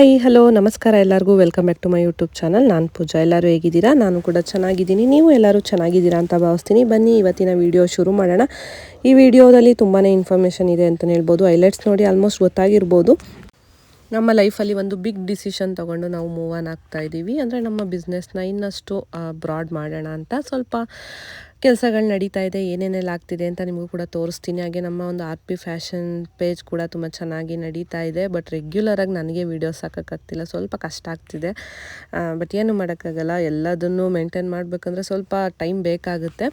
Hi hello ನಮಸ್ಕಾರ ಎಲ್ಲರಿಗೂ. Welcome back to my YouTube channel ನಾನು ಪೂಜಾ. ಎಲ್ಲರೂ ಹೇಗಿದ್ದೀರಾ? ನಾನು ಕೂಡ ಚೆನ್ನಾಗಿದ್ದೀನಿ. ನೀವು ಎಲ್ಲರೂ ಚೆನ್ನಾಗಿದ್ದೀರಾ ಅಂತ ಭಾವಿಸ್ತೀನಿ. ಬನ್ನಿ, ಇವತ್ತಿನ ವಿಡಿಯೋ ಶುರು ಮಾಡೋಣ. ಈ ವಿಡಿಯೋದಲ್ಲಿ ತುಂಬಾ ಇನ್ಫಾರ್ಮೇಷನ್ ಇದೆ ಅಂತಲೇ ಹೇಳ್ಬೋದು. ಹೈಲೈಟ್ಸ್ ನೋಡಿ ಆಲ್ಮೋಸ್ಟ್ ಗೊತ್ತಾಗಿರ್ಬೋದು. ನಮ್ಮ ಲೈಫಲ್ಲಿ ಒಂದು ಬಿಗ್ ಡಿಸಿಷನ್ ತಗೊಂಡು ನಾವು ಮೂವ್ ಆನ್ ಆಗ್ತಾ ಇದ್ದೀವಿ. ಅಂದರೆ ನಮ್ಮ ಬಿಸ್ನೆಸ್ನ ಇನ್ನಷ್ಟು ಬ್ರಾಡ್ ಮಾಡೋಣ ಅಂತ ಸ್ವಲ್ಪ ಕೆಲಸಗಳು ನಡೀತಾ ಇದೆ, ಏನೇನೆಲ್ಲ ಆಗ್ತಿದೆ ಅಂತ ನಿಮಗೂ ಕೂಡ ತೋರಿಸ್ತೀನಿ. ಹಾಗೆ ನಮ್ಮ ಒಂದು ಆರ್ ಪಿ ಫ್ಯಾಷನ್ ಪೇಜ್ ಕೂಡ ತುಂಬ ಚೆನ್ನಾಗಿ ನಡೀತಾ ಇದೆ ಬಟ್ ರೆಗ್ಯುಲರಾಗಿ ನನಗೆ ವೀಡಿಯೋಸ್ ಹಾಕೋಕ್ಕಾಗ್ತಿಲ್ಲ ಸ್ವಲ್ಪ ಕಷ್ಟ ಆಗ್ತಿದೆ. ಬಟ್ ಏನು ಮಾಡೋಕ್ಕಾಗಲ್ಲ. ಎಲ್ಲದನ್ನು ಮೇಂಟೈನ್ ಮಾಡಬೇಕಂದ್ರೆ ಸ್ವಲ್ಪ ಟೈಮ್ ಬೇಕಾಗುತ್ತೆ.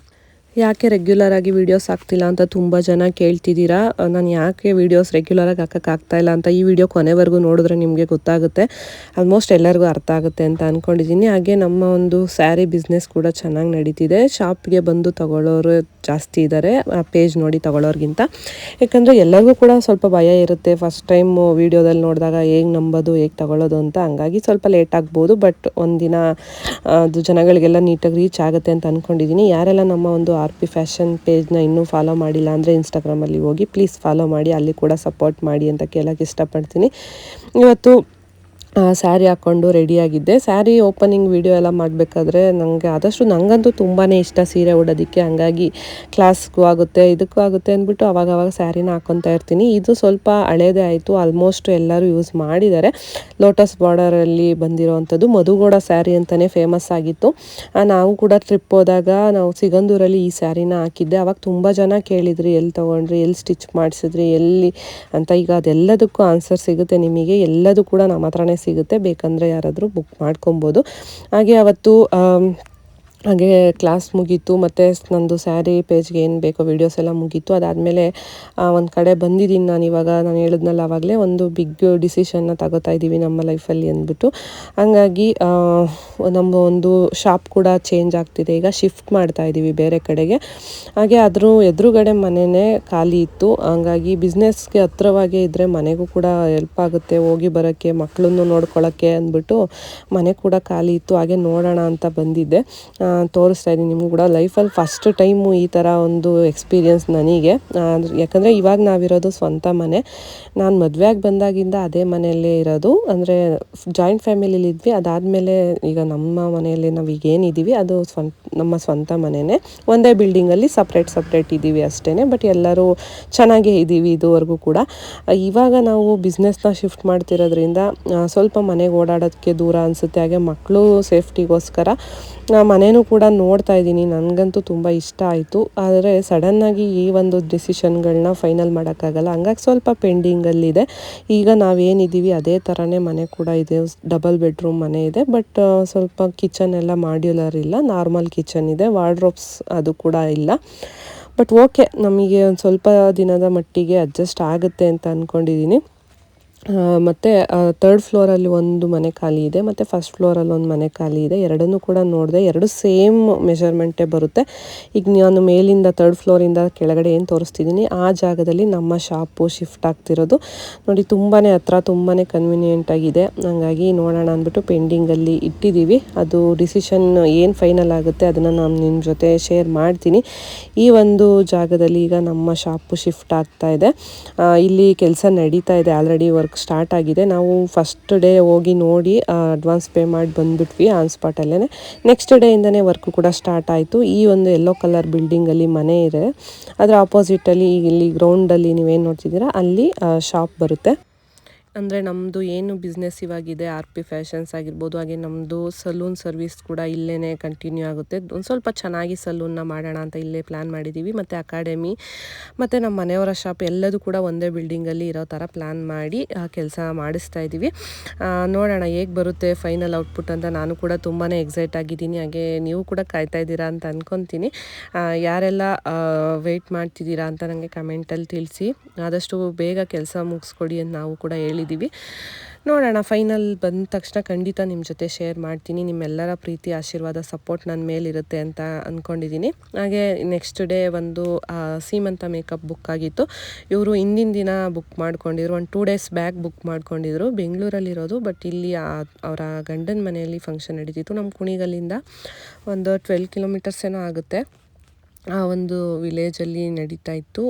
ಯಾಕೆ ರೆಗ್ಯುಲರ್ ಆಗಿ ವೀಡಿಯೋಸ್ ಆಗ್ತಿಲ್ಲ ಅಂತ ತುಂಬ ಜನ ಕೇಳ್ತಿದ್ದೀರಾ? ನಾನು ಯಾಕೆ ವೀಡಿಯೋಸ್ ರೆಗ್ಯುಲರಾಗಿ ಹಾಕೋಕ್ಕಾಗ್ತಾಯಿಲ್ಲ ಅಂತ ಈ ವಿಡಿಯೋ ಕೊನೆವರೆಗೂ ನೋಡಿದ್ರೆ ನಿಮಗೆ ಗೊತ್ತಾಗುತ್ತೆ. ಆಲ್ಮೋಸ್ಟ್ ಎಲ್ಲರಿಗೂ ಅರ್ಥ ಆಗುತ್ತೆ ಅಂತ ಅಂದ್ಕೊಂಡಿದ್ದೀನಿ ಹಾಗೆ ನಮ್ಮ ಒಂದು ಸ್ಯಾರಿ ಬಿಸ್ನೆಸ್ ಕೂಡ ಚೆನ್ನಾಗಿ ನಡೀತಿದೆ. ಶಾಪ್ಗೆ ಬಂದು ತಗೊಳ್ಳೋರು ಜಾಸ್ತಿ ಇದ್ದಾರೆ ಆ ಪೇಜ್ ನೋಡಿ ತಗೊಳ್ಳೋರ್ಗಿಂತ. ಯಾಕಂದರೆ ಎಲ್ಲರಿಗೂ ಕೂಡ ಸ್ವಲ್ಪ ಭಯ ಇರುತ್ತೆ. ಫಸ್ಟ್ ಟೈಮ್ ವೀಡಿಯೋದಲ್ಲಿ ನೋಡಿದಾಗ ಹೇಗೆ ನಂಬೋದು, ಹೇಗೆ ತಗೊಳ್ಳೋದು ಅಂತ. ಹಂಗಾಗಿ ಸ್ವಲ್ಪ ಲೇಟ್ ಆಗ್ಬೋದು. ಬಟ್ ಒಂದಿನ ಅದು ಜನಗಳಿಗೆಲ್ಲ ನೀಟಾಗಿ ರೀಚ್ ಆಗುತ್ತೆ ಅಂತ ಅಂದ್ಕೊಂಡಿದ್ದೀನಿ ಯಾರೆಲ್ಲ ನಮ್ಮ ಒಂದು ಆರ್ ಪಿ ಫ್ಯಾಷನ್ ಪೇಜ್ನ ಇನ್ನೂ ಫಾಲೋ ಮಾಡಿಲ್ಲ ಅಂದರೆ ಇನ್ಸ್ಟಾಗ್ರಾಮಲ್ಲಿ ಹೋಗಿ ಪ್ಲೀಸ್ ಫಾಲೋ ಮಾಡಿ, ಅಲ್ಲಿ ಕೂಡ ಸಪೋರ್ಟ್ ಮಾಡಿ ಅಂತ ಕೇಳೋಕ್ಕೆ ಇಷ್ಟಪಡ್ತೀನಿ. ಇವತ್ತು ಸ್ಯಾರಿ ಹಾಕ್ಕೊಂಡು ರೆಡಿಯಾಗಿದ್ದೆ ಸ್ಯಾರಿ ಓಪನಿಂಗ್ ವಿಡಿಯೋ ಎಲ್ಲ ಮಾಡಬೇಕಾದ್ರೆ ನನಗೆ ಆದಷ್ಟು ನನಗಂತೂ ತುಂಬಾ ಇಷ್ಟ ಸೀರೆ ಉಡೋದಕ್ಕೆ. ಹಂಗಾಗಿ ಕ್ಲಾಸ್ಗೂ ಆಗುತ್ತೆ, ಇದಕ್ಕೂ ಆಗುತ್ತೆ ಅಂದ್ಬಿಟ್ಟು ಅವಾಗ ಅವಾಗ ಸ್ಯಾರಿನ ಹಾಕ್ಕೊತಾ ಇರ್ತೀನಿ. ಇದು ಸ್ವಲ್ಪ ಹಳೇದೇ ಆಯಿತು. ಆಲ್ಮೋಸ್ಟ್ ಎಲ್ಲರೂ ಯೂಸ್ ಮಾಡಿದ್ದಾರೆ. ಲೋಟಸ್ ಬಾರ್ಡರಲ್ಲಿ ಬಂದಿರೋವಂಥದ್ದು ಮಧುಗೋಡ ಸ್ಯಾರಿ ಅಂತಲೇ ಫೇಮಸ್ ಆಗಿತ್ತು. ನಾವು ಕೂಡ ಟ್ರಿಪ್ ಹೋದಾಗ ನಾವು ಸಿಗಂದೂರಲ್ಲಿ ಈ ಸ್ಯಾರಿನ ಹಾಕಿದ್ದೆ. ಅವಾಗ ತುಂಬ ಜನ ಕೇಳಿದ್ರಿ ಎಲ್ಲಿ ತೊಗೊಂಡ್ರಿ? ಎಲ್ಲಿ ಸ್ಟಿಚ್ ಮಾಡಿಸಿದ್ರಿ? ಎಲ್ಲಿ? ಅಂತ. ಈಗ ಅದೆಲ್ಲದಕ್ಕೂ ಆನ್ಸರ್ ಸಿಗುತ್ತೆ ನಿಮಗೆ. ಎಲ್ಲದೂ ಕೂಡ ನಮ್ಮ ಹತ್ರನೇ ಸಿಗುತ್ತೆ ಬೇಕಂದರೆ ಯಾರಾದರೂ ಬುಕ್ ಮಾಡ್ಕೊಬೋದು. ಹಾಗೆ ಅವತ್ತು ಹಾಗೆ ಕ್ಲಾಸ್ ಮುಗೀತು, ಮತ್ತು ನಂದು ಸ್ಯಾರಿ ಪೇಜ್ಗೆ ಏನು ಬೇಕೋ ವೀಡಿಯೋಸ್ ಎಲ್ಲ ಮುಗೀತು. ಅದಾದಮೇಲೆ ಒಂದು ಕಡೆ ಬಂದಿದ್ದೀನಿ ನಾನು ಇವಾಗ. ನಾನು ಹೇಳಿದ್ನಲ್ಲ ಆವಾಗಲೇ ಒಂದು ಬಿಗ್ ಡಿಸಿಷನ್ನ ತಗೋತಾ ಇದ್ದೀವಿ ನಮ್ಮ ಲೈಫಲ್ಲಿ ಅಂದ್ಬಿಟ್ಟು. ಹಂಗಾಗಿ ನಮ್ಮ ಒಂದು ಶಾಪ್ ಕೂಡ ಚೇಂಜ್ ಆಗ್ತಿದೆ. ಈಗ ಶಿಫ್ಟ್ ಮಾಡ್ತಾ ಇದ್ದೀವಿ ಬೇರೆ ಕಡೆಗೆ. ಹಾಗೆ ಅದ್ರ ಎದುರುಗಡೆ ಮನೆಯೇ ಖಾಲಿ ಇತ್ತು. ಹಂಗಾಗಿ ಬಿಸ್ನೆಸ್ಗೆ ಹತ್ರವಾಗೇ ಇದ್ದರೆ ಮನೆಗೂ ಕೂಡ ಹೆಲ್ಪ್ ಆಗುತ್ತೆ. ಹೋಗಿ ಬರೋಕ್ಕೆ ಮಕ್ಕಳನ್ನು ನೋಡ್ಕೊಳ್ಳೋಕ್ಕೆ ಅಂದ್ಬಿಟ್ಟು ಮನೆ ಕೂಡ ಖಾಲಿ ಇತ್ತು. ಹಾಗೆ ನೋಡೋಣ ಅಂತ ಬಂದಿದ್ದೆ. ತೋರಿಸ್ತಾ ಇದ್ದೀನಿ ನಿಮಗೂ ಕೂಡ. ಲೈಫಲ್ಲಿ ಫಸ್ಟ್ ಟೈಮು ಈ ಥರ ಒಂದು ಎಕ್ಸ್ಪೀರಿಯನ್ಸ್ ನನಗೆ. ಯಾಕಂದರೆ ಇವಾಗ ನಾವಿರೋದು ಸ್ವಂತ ಮನೆ. ನಾನು ಮದುವೆಯಾಗಿ ಬಂದಾಗಿಂದ ಅದೇ ಮನೆಯಲ್ಲೇ ಇರೋದು. ಅಂದರೆ ಜಾಯಿಂಟ್ ಫ್ಯಾಮಿಲಿಲಿದ್ವಿ ಅದಾದಮೇಲೆ ಈಗ ನಮ್ಮ ಮನೆಯಲ್ಲಿ ನಾವು ಈಗ ಏನಿದ್ದೀವಿ ಅದು ಸ್ವಂತ, ನಮ್ಮ ಸ್ವಂತ ಮನೆಯೇ ಒಂದೇ ಬಿಲ್ಡಿಂಗಲ್ಲಿ ಸಪ್ರೇಟ್ ಸಪ್ರೇಟ್ ಇದ್ದೀವಿ ಅಷ್ಟೇ ಬಟ್ ಎಲ್ಲರೂ ಚೆನ್ನಾಗೇ ಇದ್ದೀವಿ ಇದುವರೆಗೂ ಕೂಡ. ಇವಾಗ ನಾವು ಬಿಸ್ನೆಸ್ನ ಶಿಫ್ಟ್ ಮಾಡ್ತಿರೋದ್ರಿಂದ ಸ್ವಲ್ಪ ಮನೆಗೆ ಓಡಾಡೋದಕ್ಕೆ ದೂರ ಅನಿಸುತ್ತೆ. ಹಾಗೆ ಮಕ್ಕಳು ಸೇಫ್ಟಿಗೋಸ್ಕರ ಮನೇನೂ ಕೂಡ ನೋಡ್ತಾ ಇದ್ದೀನಿ. ನನಗಂತೂ ತುಂಬ ಇಷ್ಟ ಆಯಿತು. ಆದರೆ ಸಡನ್ನಾಗಿ ಈ ಒಂದು ಡಿಸಿಷನ್ಗಳನ್ನ ಫೈನಲ್ ಮಾಡೋಕ್ಕಾಗಲ್ಲ. ಹಂಗಾಗಿ ಸ್ವಲ್ಪ ಪೆಂಡಿಂಗಲ್ಲಿದೆ ಈಗ ನಾವೇನಿದ್ದೀವಿ, ಅದೇ ಥರನೇ ಮನೆ ಕೂಡ ಇದೆ. ಡಬಲ್ ಬೆಡ್ರೂಮ್ ಮನೆ ಇದೆ. ಬಟ್ ಸ್ವಲ್ಪ ಕಿಚನ್ ಎಲ್ಲ ಮಾಡ್ಯುಲರ್ ಇಲ್ಲ. ನಾರ್ಮಲ್ ಕಿಚನ್ ಇದೆ. ವಾರ್ಡ್ರೋಬ್ಸ್ ಅದು ಕೂಡ ಇಲ್ಲ. ಬಟ್ ಓಕೆ ನಮಗೆ ಒಂದು ಸ್ವಲ್ಪ ದಿನದ ಮಟ್ಟಿಗೆ ಅಡ್ಜಸ್ಟ್ ಆಗುತ್ತೆ ಅಂತ ಅಂದ್ಕೊಂಡಿದ್ದೀನಿ ಮತ್ತು ತರ್ಡ್ ಫ್ಲೋರಲ್ಲಿ ಒಂದು ಮನೆ ಖಾಲಿ ಇದೆ, ಮತ್ತು ಫಸ್ಟ್ ಫ್ಲೋರಲ್ಲಿ ಒಂದು ಮನೆ ಖಾಲಿ ಇದೆ. ಎರಡನ್ನೂ ಕೂಡ ನೋಡಿದೆ, ಎರಡು ಸೇಮ್ ಮೆಷರ್ಮೆಂಟೇ ಬರುತ್ತೆ. ಈಗ ನಾನು ಮೇಲಿಂದ ತರ್ಡ್ ಫ್ಲೋರಿಂದ ಕೆಳಗಡೆ ಏನು ತೋರಿಸ್ತಿದ್ದೀನಿ, ಆ ಜಾಗದಲ್ಲಿ ನಮ್ಮ ಶಾಪು ಶಿಫ್ಟ್ ಆಗ್ತಿರೋದು. ನೋಡಿ ತುಂಬಾ ಹತ್ರ ತುಂಬಾ ಕನ್ವಿನಿಯೆಂಟ್ ಆಗಿದೆ. ಹಾಗಾಗಿ ನೋಡೋಣ ಅಂದ್ಬಿಟ್ಟು ಪೆಂಡಿಂಗಲ್ಲಿ ಇಟ್ಟಿದ್ದೀವಿ. ಅದು ಡಿಸಿಷನ್ ಏನು ಫೈನಲ್ ಆಗುತ್ತೆ ಅದನ್ನು ನಾನು ನಿಮ್ಮ ಜೊತೆ ಶೇರ್ ಮಾಡ್ತೀನಿ. ಈ ಒಂದು ಜಾಗದಲ್ಲಿ ಈಗ ನಮ್ಮ ಶಾಪು ಶಿಫ್ಟ್ ಆಗ್ತಾ ಇದೆ. ಇಲ್ಲಿ ಕೆಲಸ ನಡೀತಾ ಇದೆ. ಆಲ್ರೆಡಿ ವರ್ಕ್ ಸ್ಟಾರ್ಟ್ ಆಗಿದೆ. ನಾವು ಫಸ್ಟ್ ಡೇ ಹೋಗಿ ನೋಡಿ ಅಡ್ವಾನ್ಸ್ ಪೇ ಮಾಡಿ ಬಂದುಬಿಟ್ವಿ ಆನ್ ಸ್ಪಾಟಲ್ಲೇ ನೆಕ್ಸ್ಟ್ ಡೇಯಿಂದನೇ ವರ್ಕ್ ಕೂಡ ಸ್ಟಾರ್ಟ್ ಆಯಿತು. ಈ ಒಂದು ಯೆಲ್ಲೋ ಕಲರ್ ಬಿಲ್ಡಿಂಗಲ್ಲಿ ಮನೆ ಇದೆ. ಅದರ ಆಪೋಸಿಟಲ್ಲಿ ಇಲ್ಲಿ ಗ್ರೌಂಡಲ್ಲಿ ನೀವೇನು ನೋಡ್ತಿದ್ದೀರಾ, ಅಲ್ಲಿ ಶಾಪ್ ಬರುತ್ತೆ. ಅಂದರೆ ನಮ್ಮದು ಏನು ಬಿಸ್ನೆಸ್ ಇವಾಗಿದೆ ಆರ್ ಪಿ ಫ್ಯಾಷನ್ಸ್ ಆಗಿರ್ಬೋದು, ಹಾಗೆ ನಮ್ಮದು ಸಲೂನ್ ಸರ್ವಿಸ್ ಕೂಡ ಇಲ್ಲೇ ಕಂಟಿನ್ಯೂ ಆಗುತ್ತೆ. ಒಂದು ಸ್ವಲ್ಪ ಚೆನ್ನಾಗಿ ಸಲೂನ್ನ ಮಾಡೋಣ ಅಂತ ಇಲ್ಲೇ ಪ್ಲ್ಯಾನ್ ಮಾಡಿದ್ದೀವಿ ಮತ್ತು ಅಕಾಡೆಮಿ ಮತ್ತು ನಮ್ಮ ಮನೆಯವರ ಶಾಪ್ ಎಲ್ಲದೂ ಕೂಡ ಒಂದೇ ಬಿಲ್ಡಿಂಗಲ್ಲಿ ಇರೋ ಥರ ಪ್ಲ್ಯಾನ್ ಮಾಡಿ ಕೆಲಸ ಮಾಡಿಸ್ತಾ ಇದ್ದೀವಿ ನೋಡೋಣ ಹೇಗೆ ಬರುತ್ತೆ ಫೈನಲ್ ಔಟ್ಪುಟ್ ಅಂತ. ನಾನು ಕೂಡ ತುಂಬಾ ಎಕ್ಸೈಟ್ ಆಗಿದ್ದೀನಿ. ಹಾಗೆ ನೀವು ಕೂಡ ಕಾಯ್ತಾ ಇದ್ದೀರಾ ಅಂತ ಅಂದ್ಕೊತೀನಿ ಯಾರೆಲ್ಲ ವೆಯ್ಟ್ ಮಾಡ್ತಿದ್ದೀರಾ ಅಂತ ನನಗೆ ಕಮೆಂಟಲ್ಲಿ ತಿಳಿಸಿ. ಆದಷ್ಟು ಬೇಗ ಕೆಲಸ ಮುಗಿಸ್ಕೊಡಿ ಅಂತ ನಾವು ಕೂಡ ಹೇಳಿದ್ದೀವಿ ನೋಡೋಣ ಫೈನಲ್ ಬಂದ ತಕ್ಷಣ ಖಂಡಿತ ನಿಮ್ಮ ಜೊತೆ ಶೇರ್ ಮಾಡ್ತೀನಿ. ನಿಮ್ಮೆಲ್ಲರ ಪ್ರೀತಿ, ಆಶೀರ್ವಾದ ಸಪೋರ್ಟ್ ನನ್ನ ಮೇಲಿರುತ್ತೆ ಅಂತ ಅಂದ್ಕೊಂಡಿದ್ದೀನಿ ಹಾಗೆ ನೆಕ್ಸ್ಟ್ ಡೇ ಒಂದು ಸೀಮಂತ ಮೇಕಪ್ ಬುಕ್ ಆಗಿತ್ತು. ಇವರು ಹಿಂದಿನ ದಿನ ಬುಕ್ ಮಾಡ್ಕೊಂಡಿದ್ರು. ಒಂದು ಟೂ ಡೇಸ್ ಬ್ಯಾಕ್ ಬುಕ್ ಮಾಡ್ಕೊಂಡಿದ್ರು. ಬೆಂಗಳೂರಲ್ಲಿರೋದು ಬಟ್ ಇಲ್ಲಿ ಅವರ ಗಂಡನ ಮನೆಯಲ್ಲಿ ಫಂಕ್ಷನ್ ನಡೀತಿತ್ತು. ನಮ್ಮ ಕುಣಿಗಲ್ಲಿಂದ ಒಂದು ಟ್ವೆಲ್ ಕಿಲೋಮೀಟರ್ಸ್ ಏನೋ ಆಗುತ್ತೆ. ಆ ಒಂದು ವಿಲೇಜಲ್ಲಿ ನಡೀತಾ ಇತ್ತು.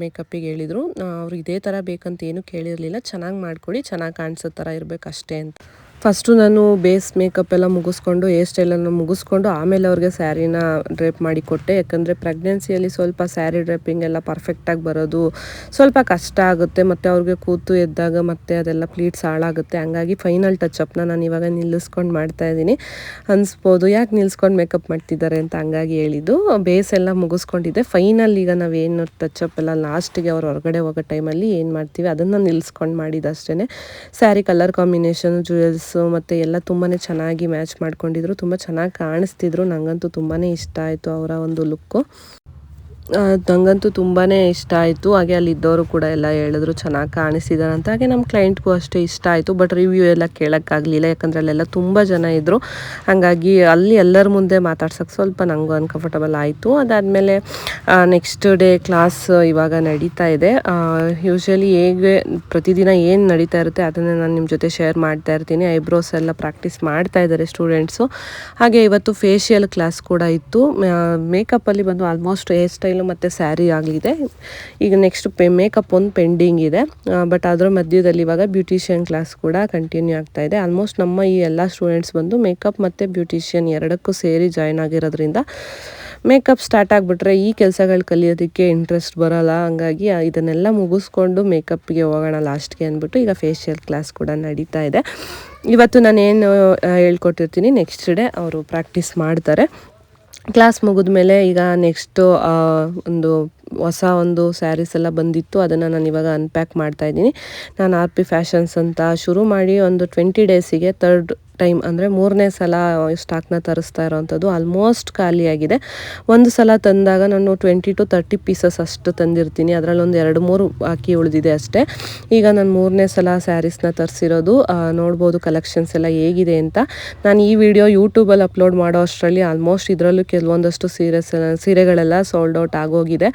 ಮೇಕಪ್ಪಿಗೆ ಹೇಳಿದರು. ಅವ್ರು ಇದೇ ಥರ ಬೇಕಂತ ಏನೂ ಕೇಳಿರಲಿಲ್ಲ. ಚೆನ್ನಾಗಿ ಮಾಡಿಕೊಡಿ, ಚೆನ್ನಾಗಿ ಕಾಣಿಸೋ ಥರ ಇರಬೇಕು ಅಷ್ಟೇ ಅಂತ. ಫಸ್ಟು ನಾನು ಬೇಸ್ ಮೇಕಪ್ ಎಲ್ಲ ಮುಗಿಸ್ಕೊಂಡು ಹೇರ್ ಸ್ಟೈಲನ್ನು ಮುಗಿಸ್ಕೊಂಡು ಆಮೇಲೆ ಅವ್ರಿಗೆ ಸ್ಯಾರಿನ ಡ್ರೇಪ್ ಮಾಡಿ ಕೊಟ್ಟೆ. ಯಾಕಂದರೆ ಪ್ರೆಗ್ನೆನ್ಸಿಯಲ್ಲಿ ಸ್ವಲ್ಪ ಸ್ಯಾರಿ ಡ್ರೇಪಿಂಗ್ ಎಲ್ಲ ಪರ್ಫೆಕ್ಟಾಗಿ ಬರೋದು ಸ್ವಲ್ಪ ಕಷ್ಟ ಆಗುತ್ತೆ. ಮತ್ತು ಅವ್ರಿಗೆ ಕೂತು ಎದ್ದಾಗ ಮತ್ತೆ ಅದೆಲ್ಲ ಪ್ಲೀಟ್ಸ್ ಹಾಳಾಗುತ್ತೆ. ಹಂಗಾಗಿ ಫೈನಲ್ ಟಚಪ್ನ ನಾನು ಇವಾಗ ನಿಲ್ಲಿಸ್ಕೊಂಡು ಮಾಡ್ತಾ ಇದ್ದೀನಿ. ಅನಿಸ್ಬೋದು. ಯಾಕೆ ನಿಲ್ಸ್ಕೊಂಡು ಮೇಕಪ್ ಮಾಡ್ತಿದ್ದಾರೆ ಅಂತ ಹಂಗಾಗಿ ಹೇಳಿದ್ದು. ಬೇಸ್ ಎಲ್ಲ ಮುಗಿಸ್ಕೊಂಡಿದ್ದೆ. ಫೈನಲ್ ಈಗ ನಾವೇನು ಟಚಪ್ ಎಲ್ಲ ಲಾಸ್ಟಿಗೆ ಅವ್ರು ಹೊರಗಡೆ ಹೋಗೋ ಟೈಮಲ್ಲಿ ಏನು ಮಾಡ್ತೀವಿ ಅದನ್ನು ನಿಲ್ಸ್ಕೊಂಡು ಮಾಡಿದ್ದಷ್ಟೇ ಸ್ಯಾರಿ ಕಲರ್ ಕಾಂಬಿನೇಷನ್ ಜುವೆಲ್ಸು ಮತ್ತು ಎಲ್ಲ ತುಂಬಾ ಚೆನ್ನಾಗಿ ಮ್ಯಾಚ್ ಮಾಡ್ಕೊಂಡಿದ್ರು, ತುಂಬ ಚೆನ್ನಾಗಿ ಕಾಣಿಸ್ತಿದ್ರು. ನನಗಂತೂ ತುಂಬಾ ಇಷ್ಟ ಆಯಿತು ಅವರ ಒಂದು ಲುಕ್ಕು. ನನಗಂತೂ ತುಂಬಾ ಇಷ್ಟ ಆಯಿತು. ಹಾಗೆ ಅಲ್ಲಿದ್ದವರು ಕೂಡ ಎಲ್ಲ ಹೇಳಿದ್ರು, ಚೆನ್ನಾಗಿ ಕಾಣಿಸಿದಾರೆ ಅಂತ. ಹಾಗೆ ನಮ್ಮ ಕ್ಲೈಂಟ್ಗೂ ಅಷ್ಟೇ ಇಷ್ಟ ಆಯಿತು ಬಟ್ ರಿವ್ಯೂ ಎಲ್ಲ ಕೇಳೋಕ್ಕಾಗಲಿಲ್ಲ, ಯಾಕಂದರೆ ಅಲ್ಲೆಲ್ಲ ತುಂಬ ಜನ ಇದ್ದರು ಹಾಗಾಗಿ ಅಲ್ಲಿ ಎಲ್ಲರ ಮುಂದೆ ಮಾತಾಡ್ಸೋಕ್ಕೆ ಸ್ವಲ್ಪ ನನಗೂ ಅನ್ಕಂಫರ್ಟಬಲ್ ಆಯಿತು. ಅದಾದಮೇಲೆ ನೆಕ್ಸ್ಟ್ ಡೇ ಕ್ಲಾಸ್ ಇವಾಗ ನಡೀತಾ ಇದೆ. ಯೂಶ್ವಲಿ ಹೇಗೆ ಪ್ರತಿದಿನ ಏನು ನಡೀತಾ ಇರುತ್ತೆ ಅದನ್ನು ನಾನು ನಿಮ್ಮ ಜೊತೆ ಶೇರ್ ಮಾಡ್ತಾ ಇರ್ತೀನಿ. ಐಬ್ರೋಸ್ ಎಲ್ಲ ಪ್ರಾಕ್ಟೀಸ್ ಮಾಡ್ತಾ ಇದ್ದಾರೆ ಸ್ಟೂಡೆಂಟ್ಸು ಹಾಗೆ ಇವತ್ತು ಫೇಶಿಯಲ್ ಕ್ಲಾಸ್ ಕೂಡ ಇತ್ತು. ಮೇಕಪ್ಪಲ್ಲಿ ಬಂದು ಆಲ್ಮೋಸ್ಟ್ ಹೇರ್ ಸ್ಟೈಲು ಮತ್ತು ಸ್ಯಾರಿ ಆಗಲಿದೆ ಈಗ ನೆಕ್ಸ್ಟ್ ಪೆ ಮೇಕಪ್ ಒಂದು ಪೆಂಡಿಂಗ್ ಇದೆ. ಬಟ್ ಅದರ ಮಧ್ಯದಲ್ಲಿ ಇವಾಗ ಬ್ಯೂಟಿಷಿಯನ್ ಕ್ಲಾಸ್ ಕೂಡ ಕಂಟಿನ್ಯೂ ಆಗ್ತಾ ಇದೆ. ಆಲ್ಮೋಸ್ಟ್ ನಮ್ಮ ಈ ಎಲ್ಲ ಸ್ಟೂಡೆಂಟ್ಸ್ ಬಂದು ಮೇಕಪ್ ಮತ್ತು ಬ್ಯೂಟಿಷಿಯನ್ ಎರಡಕ್ಕೂ ಸೇರಿ ಜಾಯ್ನ್ ಆಗಿರೋದ್ರಿಂದ ಮೇಕಪ್ ಸ್ಟಾರ್ಟ್ ಆಗಿಬಿಟ್ರೆ ಈ ಕೆಲಸಗಳು ಕಲಿಯೋದಕ್ಕೆ ಇಂಟ್ರೆಸ್ಟ್ ಬರೋಲ್ಲ. ಹಂಗಾಗಿ ಇದನ್ನೆಲ್ಲ ಮುಗಿಸ್ಕೊಂಡು ಮೇಕಪ್ಗೆ ಹೋಗೋಣ ಲಾಸ್ಟ್ಗೆ ಅಂದ್ಬಿಟ್ಟು ಈಗ ಫೇಶಿಯಲ್ ಕ್ಲಾಸ್ ಕೂಡ ನಡೀತಾ ಇದೆ. ಇವತ್ತು ನಾನೇನು ಹೇಳ್ಕೊಟ್ಟಿರ್ತೀನಿ. ನೆಕ್ಸ್ಟ್ ಡೇ ಅವರು ಪ್ರಾಕ್ಟೀಸ್ ಮಾಡ್ತಾರೆ. ಕ್ಲಾಸ್ ಮುಗಿದ ಮೇಲೆ ಈಗ ನೆಕ್ಸ್ಟು ಒಂದು ಹೊಸ ಒಂದು ಸ್ಯಾರೀಸ್ ಎಲ್ಲ ಬಂದಿತ್ತು, ಅದನ್ನು ನಾನು ಇವಾಗ ಅನ್ಪ್ಯಾಕ್ ಮಾಡ್ತಾ ಇದ್ದೀನಿ. ನಾನು ಆರ್ ಪಿ ಫ್ಯಾಷನ್ಸ್ ಅಂತ ಶುರು ಮಾಡಿ ಒಂದು ಟ್ವೆಂಟಿ ಡೇಸಿಗೆ ತರ್ಡ್ ಟೈಮ್ ಅಂದರೆ ಮೂರನೇ ಸಲ ಸ್ಟಾಕ್ನ ತರಿಸ್ತಾ ಇರೋವಂಥದ್ದು ಆಲ್ಮೋಸ್ಟ್ ಖಾಲಿಯಾಗಿದೆ ಒಂದು ಸಲ ತಂದಾಗ ನಾನು ಟ್ವೆಂಟಿ ಟು ತರ್ಟಿ ಪೀಸಸ್ ಅಷ್ಟು ತಂದಿರ್ತೀನಿ ಅದರಲ್ಲೊಂದು ಎರಡು ಮೂರು ಬಾಕಿ ಉಳಿದಿದೆ ಅಷ್ಟೇ. ಈಗ ನಾನು ಮೂರನೇ ಸಲ ಸ್ಯಾರೀಸ್ನ ತರಿಸಿರೋದು ನೋಡ್ಬೋದು ಕಲೆಕ್ಷನ್ಸ್ ಎಲ್ಲ ಹೇಗಿದೆ ಅಂತ. ನಾನು ಈ ವಿಡಿಯೋ ಯೂಟ್ಯೂಬಲ್ಲಿ ಅಪ್ಲೋಡ್ ಮಾಡೋ ಅಷ್ಟರಲ್ಲಿ ಆಲ್ಮೋಸ್ಟ್ ಇದರಲ್ಲೂ ಕೆಲವೊಂದಷ್ಟು ಸೀರೆಸ್ ಸೀರೆಗಳೆಲ್ಲ ಸೋಲ್ಡ್ ಔಟ್ ಆಗೋಗಿದೆ.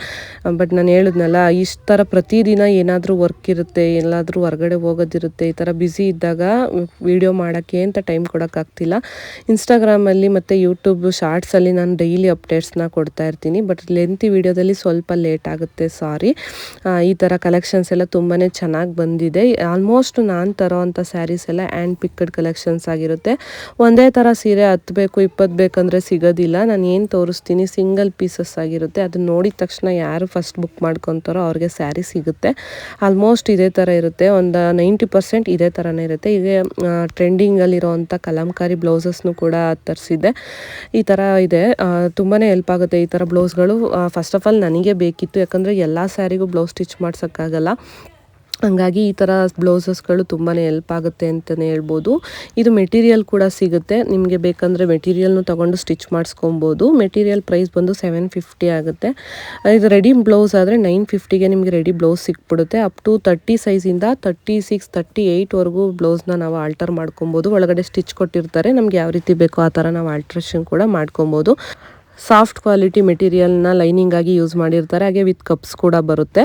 ಬಟ್ ನಾನು ಹೇಳಿದ್ನಲ್ಲ, ಇಷ್ಟು ಥರ ಪ್ರತಿದಿನ ಏನಾದರೂ ವರ್ಕ್ ಇರುತ್ತೆ ಎಲ್ಲಾದರೂ ಹೊರಗಡೆ ಹೋಗೋದಿರುತ್ತೆ, ಈ ಥರ ಬ್ಯುಸಿ ಇದ್ದಾಗ ವಿಡಿಯೋ ಮಾಡೋಕ್ಕೆ ಅಂತ ಟೈಮ್ ಕೊಡೋಕ್ಕಾಗ್ತಿಲ್ಲ. ಇನ್ಸ್ಟಾಗ್ರಾಮಲ್ಲಿ ಮತ್ತು ಯೂಟ್ಯೂಬ್ ಶಾರ್ಟ್ಸಲ್ಲಿ ನಾನು ಡೈಲಿ ಅಪ್ಡೇಟ್ಸ್ನ ಕೊಡ್ತಾ ಇರ್ತೀನಿ ಬಟ್ ಲೆಂತಿ ವಿಡಿಯೋದಲ್ಲಿ ಸ್ವಲ್ಪ ಲೇಟ್ ಆಗುತ್ತೆ ಸಾರಿ ಈ ಥರ ಕಲೆಕ್ಷನ್ಸ್ ಎಲ್ಲ ತುಂಬಾ ಚೆನ್ನಾಗಿ ಬಂದಿದೆ. ಆಲ್ಮೋಸ್ಟ್ ನಾನು ತರೋ ಅಂಥ ಸ್ಯಾರೀಸ್ ಎಲ್ಲ ಆ್ಯಂಡ್ ಪಿಕ್ಕಡ್ ಕಲೆಕ್ಷನ್ಸ್ ಆಗಿರುತ್ತೆ. ಒಂದೇ ಥರ ಸೀರೆ ಹತ್ತಬೇಕು ಇಪ್ಪತ್ತು ಬೇಕಂದರೆ ಸಿಗೋದಿಲ್ಲ. ನಾನು ಏನು ತೋರಿಸ್ತೀನಿ ಸಿಂಗಲ್ ಪೀಸಸ್ ಆಗಿರುತ್ತೆ. ಅದನ್ನ ನೋಡಿದ ತಕ್ಷಣ ಯಾರು ಫಸ್ಟ್ ಬುಕ್ ಮಾಡ್ಕೊತಾರೋ ಅವ್ರಿಗೆ ಸ್ಯಾರಿ ಸಿಗುತ್ತೆ. ಆಲ್ಮೋಸ್ಟ್ ಇದೇ ಥರ ಇರುತ್ತೆ. ಒಂದು ನೈಂಟಿ ಪರ್ಸೆಂಟ್ ಇದೇ ಥರನೇ ಇರುತ್ತೆ. ಈಗ ಟ್ರೆಂಡಿಂಗಲ್ಲಿರೋವಂಥ ಕಲಂಕಾರಿ ಬ್ಲೌಸಸ್ನು ಕೂಡ ತರಿಸಿದ್ದೆ. ಈ ಥರ ಇದೆ. ತುಂಬಾ ಹೆಲ್ಪ್ ಆಗುತ್ತೆ ಈ ಥರ ಬ್ಲೌಸ್ಗಳು. ಫಸ್ಟ್ ಆಫ್ ಆಲ್ ನನಗೆ ಬೇಕಿತ್ತು. ಯಾಕಂದರೆ ಎಲ್ಲ ಸ್ಯಾರಿಗೂ ಬ್ಲೌಸ್ ಸ್ಟಿಚ್ ಮಾಡ್ಸೋಕ್ಕಾಗಲ್ಲ. ಹಂಗಾಗಿ ಈ ಥರ ಬ್ಲೌಸಸ್ಗಳು ತುಂಬಾ ಹೆಲ್ಪ್ ಆಗುತ್ತೆ ಅಂತಲೇ ಹೇಳ್ಬೋದು. ಇದು ಮೆಟೀರಿಯಲ್ ಕೂಡ ಸಿಗುತ್ತೆ. ನಿಮಗೆ ಬೇಕಂದರೆ ಮೆಟೀರಿಯಲ್ನು ತೊಗೊಂಡು ಸ್ಟಿಚ್ ಮಾಡಿಸ್ಕೊಬೋದು. ಮೆಟೀರಿಯಲ್ ಪ್ರೈಸ್ ಬಂದು ಸೆವೆನ್ ಫಿಫ್ಟಿ ಆಗುತ್ತೆ. ಇದು ರೆಡಿ ಬ್ಲೌಸ್ ಆದರೆ ನೈನ್ ಫಿಫ್ಟಿಗೆ ನಿಮಗೆ ರೆಡಿ ಬ್ಲೌಸ್ ಸಿಕ್ಬಿಡುತ್ತೆ. ಅಪ್ ಟು ತರ್ಟಿ ಸೈಜಿಂದ ತರ್ಟಿ ಸಿಕ್ಸ್ ತರ್ಟಿ ಏಯ್ಟ್ವರೆಗೂ ಬ್ಲೌಸ್ನ ನಾವು ಆಲ್ಟರ್ ಮಾಡ್ಕೊಬೋದು. ಒಳಗಡೆ ಸ್ಟಿಚ್ ಕೊಟ್ಟಿರ್ತಾರೆ. ನಮ್ಗೆ ಯಾವ ರೀತಿ ಬೇಕೋ ಆ ಥರ ನಾವು ಆಲ್ಟ್ರೇಷನ್ ಕೂಡ ಮಾಡ್ಕೊಬೋದು. ಸಾಫ್ಟ್ ಕ್ವಾಲಿಟಿ ಮೆಟೀರಿಯಲ್ನ ಲೈನಿಂಗಾಗಿ ಯೂಸ್ ಮಾಡಿರ್ತಾರೆ. ಹಾಗೆ ವಿತ್ ಕಪ್ಸ್ ಕೂಡ ಬರುತ್ತೆ.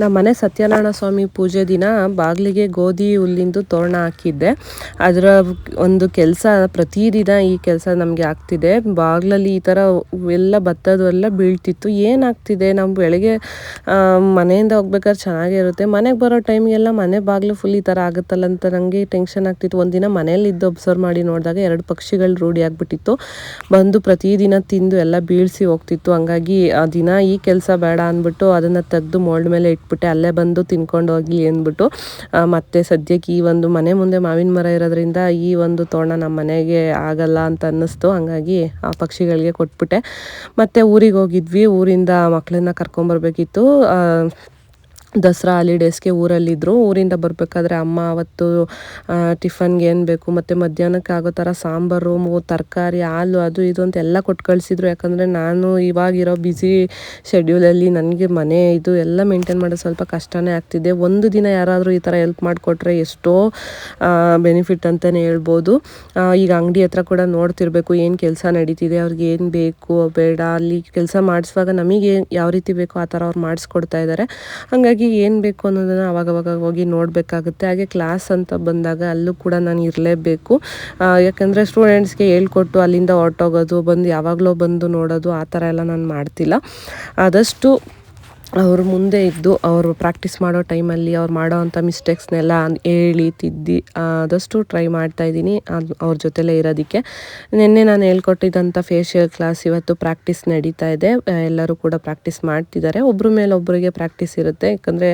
ನಮ್ಮ ಮನೆ ಸತ್ಯನಾರಾಯಣ ಸ್ವಾಮಿ ಪೂಜೆ ದಿನ ಬಾಗಿಲಿಗೆ ಗೋಧಿ ಹುಲ್ಲಿಂದು ತೋರಣ ಹಾಕಿದ್ದೆ. ಅದರ ಒಂದು ಕೆಲಸ ಪ್ರತಿದಿನ ಈ ಕೆಲಸ ನಮಗೆ ಆಗ್ತಿದೆ. ಬಾಗಿಲಲ್ಲಿ ಈ ಥರ ಎಲ್ಲ ಬತ್ತದು ಎಲ್ಲ ಬೀಳ್ತಿತ್ತು ಏನಾಗ್ತಿದೆ ನಾವು ಬೆಳಗ್ಗೆ ಮನೆಯಿಂದ ಹೋಗ್ಬೇಕಾದ್ರೆ ಚೆನ್ನಾಗಿರುತ್ತೆ ಮನೆಗೆ ಬರೋ ಟೈಮ್ಗೆಲ್ಲ ಮನೆ ಬಾಗಿಲು ಫುಲ್ ಈ ಥರ ಆಗುತ್ತಲ್ಲ ಅಂತ ನನಗೆ ಟೆನ್ಷನ್ ಆಗ್ತಿತ್ತು. ಒಂದಿನ ಮನೇಲಿದ್ದು ಅಬ್ಸರ್ವ್ ಮಾಡಿ ನೋಡಿದಾಗ ಎರಡು ಪಕ್ಷಿಗಳು ರೂಢಿ ಆಗಿಬಿಟ್ಟಿತ್ತು. ಬಂದು ಪ್ರತಿದಿನ ತಿಂದು ಎಲ್ಲ ಬೀಳಿಸಿ ಹೋಗ್ತಿತ್ತು. ಹಂಗಾಗಿ ಆ ದಿನ ಈ ಕೆಲಸ ಬೇಡ ಅಂದ್ಬಿಟ್ಟು ಅದನ್ನು ತೆಗೆದು ಮೋಲ್ಡ್ ಮೇಲೆ ಇಟ್ಬಿಟ್ಟೆ. ಅಲ್ಲೇ ಬಂದು ತಿನ್ಕೊಂಡು ಹೋಗಿ ಅಂದ್ಬಿಟ್ಟು ಮತ್ತೆ ಸದ್ಯಕ್ಕೆ ಈ ಒಂದು ಮನೆ ಮುಂದೆ ಮಾವಿನ ಮರ ಇರೋದ್ರಿಂದ ಈ ಒಂದು ತೋರಣ ನಮ್ಮ ಮನೆಗೆ ಆಗಲ್ಲ ಅಂತ ಅನ್ನಿಸ್ತು. ಹಂಗಾಗಿ ಆ ಪಕ್ಷಿಗಳಿಗೆ ಕೊಟ್ಬಿಟ್ಟೆ. ಮತ್ತು ಊರಿಗೆ ಹೋಗಿದ್ವಿ. ಊರಿಂದ ಮಕ್ಕಳನ್ನ ಕರ್ಕೊಂಬರ್ಬೇಕಿತ್ತು. ದಸರಾ ಹಾಲಿಡೇಸ್ಗೆ ಊರಲ್ಲಿದ್ದರು ಊರಿಂದ ಬರಬೇಕಾದ್ರೆ ಅಮ್ಮ ಅವತ್ತು ಟಿಫನ್ಗೆ ಏನು ಬೇಕು, ಮತ್ತು ಮಧ್ಯಾಹ್ನಕ್ಕೆ ಆಗೋ ಥರ ಸಾಂಬಾರು ತರಕಾರಿ, ಹಾಲು, ಅದು, ಇದು ಅಂತ ಎಲ್ಲ ಕೊಟ್ಟು ಕಳಿಸಿದ್ರು. ಯಾಕಂದರೆ ನಾನು ಇವಾಗಿರೋ ಬ್ಯುಸಿ ಶೆಡ್ಯೂಲಲ್ಲಿ ನನಗೆ ಮನೆ ಇದು ಎಲ್ಲ ಮೇಂಟೈನ್ ಮಾಡೋದು ಸ್ವಲ್ಪ ಕಷ್ಟನೇ ಆಗ್ತಿದೆ. ಒಂದು ದಿನ ಯಾರಾದರೂ ಈ ಥರ ಹೆಲ್ಪ್ ಮಾಡಿಕೊಟ್ರೆ ಎಷ್ಟೋ ಬೆನಿಫಿಟ್ ಅಂತಲೇ ಹೇಳ್ಬೋದು. ಈಗ ಅಂಗಡಿ ಹತ್ರ ಕೂಡ ನೋಡ್ತಿರ್ಬೇಕು ಏನು ಕೆಲಸ ನಡೀತಿದೆ, ಅವ್ರಿಗೆ ಏನು ಬೇಕು, ಬೇಡ, ಅಲ್ಲಿ ಕೆಲಸ ಮಾಡಿಸುವಾಗ ನಮಗೆ ಯಾವ ರೀತಿ ಬೇಕೋ ಆ ಥರ ಅವ್ರು ಮಾಡಿಸ್ಕೊಡ್ತಾ ಇದ್ದಾರೆ. ಹಾಗಾಗಿ ಅವ್ರಿಗೆ ಏನು ಬೇಕು ಅನ್ನೋದನ್ನು ಅವಾಗವಾಗ ಹೋಗಿ ನೋಡಬೇಕಾಗುತ್ತೆ. ಹಾಗೆ ಕ್ಲಾಸ್ ಅಂತ ಬಂದಾಗ ಅಲ್ಲೂ ಕೂಡ ನಾನು ಇರಲೇಬೇಕು. ಯಾಕಂದರೆ ಸ್ಟೂಡೆಂಟ್ಸ್ಗೆ ಹೇಳ್ಕೊಟ್ಟು ಅಲ್ಲಿಂದ ಹೊರಟೋಗೋದು, ಬಂದು ಯಾವಾಗಲೂ ಬಂದು ನೋಡೋದು, ಆ ಥರ ಎಲ್ಲ ನಾನು ಮಾಡ್ತಿಲ್ಲ. ಆದಷ್ಟು ಅವ್ರ ಮುಂದೆ ಇದ್ದು ಅವರು ಪ್ರಾಕ್ಟೀಸ್ ಮಾಡೋ ಟೈಮಲ್ಲಿ ಅವ್ರು ಮಾಡೋ ಅಂಥ ಮಿಸ್ಟೇಕ್ಸ್ನೆಲ್ಲ ಹೇಳಿ, ತಿದ್ದಿ, ಆದಷ್ಟು ಟ್ರೈ ಮಾಡ್ತಾ ಇದ್ದೀನಿ. ಅವ್ರ ಜೊತೆಲೇ ಇರೋದಕ್ಕೆ. ನಿನ್ನೆ ನಾನು ಹೇಳ್ಕೊಟ್ಟಿದ್ದಂಥ ಫೇಶಿಯಲ್ ಕ್ಲಾಸ್ ಇವತ್ತು ಪ್ರಾಕ್ಟೀಸ್ ನಡೀತಾ ಇದೆ. ಎಲ್ಲರೂ ಕೂಡ ಪ್ರಾಕ್ಟೀಸ್ ಮಾಡ್ತಿದ್ದಾರೆ. ಒಬ್ಬರ ಮೇಲೆ ಒಬ್ಬರಿಗೆ ಪ್ರಾಕ್ಟೀಸ್ ಇರುತ್ತೆ. ಯಾಕಂದರೆ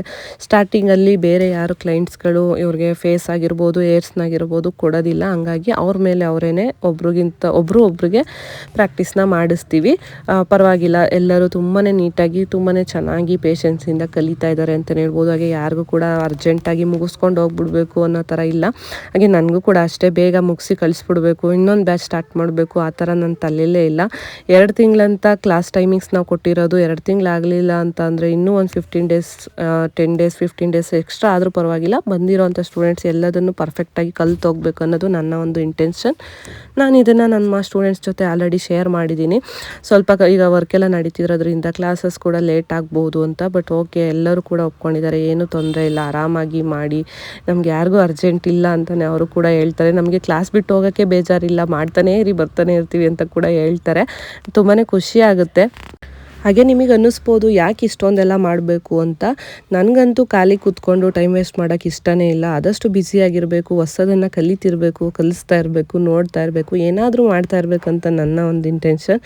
ಸ್ಟಾರ್ಟಿಂಗಲ್ಲಿ ಬೇರೆ ಯಾರು ಕ್ಲೈಂಟ್ಸ್ಗಳು ಇವ್ರಿಗೆ ಫೇಸ್ ಆಗಿರ್ಬೋದು ಏರ್ಸ್ನಾಗಿರ್ಬೋದು ಕೊಡೋದಿಲ್ಲ. ಹಂಗಾಗಿ ಅವ್ರ ಮೇಲೆ ಅವರೇನೆ ಒಬ್ರಿಗಿಂತ ಒಬ್ಬರು ಒಬ್ಬರಿಗೆ ಪ್ರಾಕ್ಟೀಸ್ನ ಮಾಡಿಸ್ತೀವಿ. ಪರವಾಗಿಲ್ಲ. ಎಲ್ಲರೂ ತುಂಬಾ ನೀಟಾಗಿ ತುಂಬಾ ಚೆನ್ನಾಗಿ ಪೇಷನ್ಸಿಂದ ಕಲಿತಾ ಇದ್ದಾರೆ ಅಂತಲೇ ಹೇಳ್ಬೋದು. ಹಾಗೆ ಯಾರಿಗೂ ಕೂಡ ಅರ್ಜೆಂಟಾಗಿ ಮುಗಿಸ್ಕೊಂಡು ಹೋಗ್ಬಿಡ್ಬೇಕು ಅನ್ನೋ ಥರ ಇಲ್ಲ. ಹಾಗೆ ನನಗೂ ಕೂಡ ಅಷ್ಟೇ ಬೇಗ ಮುಗಿಸಿ ಕಳಿಸ್ಬಿಡ್ಬೇಕು. ಇನ್ನೊಂದು ಬ್ಯಾಚ್ ಸ್ಟಾರ್ಟ್ ಮಾಡಬೇಕು. ಆ ಥರ ನನ್ನ ತಲೆಯಲ್ಲೇ ಇಲ್ಲ. ಎರಡು ತಿಂಗಳಂತ ಕ್ಲಾಸ್ ಟೈಮಿಂಗ್ಸ್ ನಾವು ಕೊಟ್ಟಿರೋದು ಎರಡು ತಿಂಗಳಾಗಲಿಲ್ಲ ಅಂತ ಅಂದರೆ ಇನ್ನೂ ಒಂದು fifteen days ten days fifteen days extra ಆದರೂ ಪರವಾಗಿಲ್ಲ. ಬಂದಿರೋವಂಥ ಸ್ಟೂಡೆಂಟ್ಸ್ ಎಲ್ಲದನ್ನು ಪರ್ಫೆಕ್ಟಾಗಿ ಕಲ್ತು ಹೋಗ್ಬೇಕು ಅನ್ನೋದು ನನ್ನ ಒಂದು ಇಂಟೆನ್ಷನ್ ನಾನು ಇದನ್ನು ನಮ್ಮ ಸ್ಟೂಡೆಂಟ್ಸ್ ಜೊತೆ ಆಲ್ರೆಡಿ ಶೇರ್ ಮಾಡಿದ್ದೀನಿ. ಸ್ವಲ್ಪ ಈಗ ವರ್ಕೆಲ್ಲ ನಡೀತಿರೋದ್ರಿಂದ ಕ್ಲಾಸಸ್ ಕೂಡ ಲೇಟ್ ಆಗ್ಬೋದು. ಅಂತ ಬಟ್ ಓಕೆ ಎಲ್ಲರೂ ಕೂಡ ಒಪ್ಕೊಂಡಿದ್ದಾರೆ. ಏನೂ ತೊಂದರೆ ಇಲ್ಲ, ಆರಾಮಾಗಿ ಮಾಡಿ. ನಮ್ಗೆ ಯಾರಿಗೂ ಅರ್ಜೆಂಟ್ ಇಲ್ಲ ಅಂತಲೇ ಅವರು ಕೂಡ ಹೇಳ್ತಾರೆ. ನಮಗೆ ಕ್ಲಾಸ್ ಬಿಟ್ಟು ಹೋಗೋಕ್ಕೆ ಬೇಜಾರಿಲ್ಲ, ಮಾಡ್ತಾನೇ ಇರಿ, ಬರ್ತಾನೆ ಇರ್ತೀವಿ ಅಂತ ಕೂಡ ಹೇಳ್ತಾರೆ. ತುಂಬಾ ಖುಷಿ ಆಗುತ್ತೆ. ಹಾಗೆ ನಿಮಗೆ ಅನ್ನಿಸ್ಬೋದು, ಯಾಕೆ ಇಷ್ಟೊಂದೆಲ್ಲ ಮಾಡಬೇಕು ಅಂತ. ನನಗಂತೂ ಖಾಲಿ ಕೂತ್ಕೊಂಡು ಟೈಮ್ ವೇಸ್ಟ್ ಮಾಡೋಕ್ಕೆ ಇಷ್ಟನೇ ಇಲ್ಲ. ಆದಷ್ಟು ಬ್ಯುಸಿಯಾಗಿರಬೇಕು ಹೊಸದನ್ನು ಕಲಿತಿರಬೇಕು, ಕಲಿಸ್ತಾ ಇರಬೇಕು, ನೋಡ್ತಾ ಇರಬೇಕು, ಏನಾದರೂ ಮಾಡ್ತಾ ಇರಬೇಕಂತ ನನ್ನ ಒಂದು ಇಂಟೆನ್ಷನ್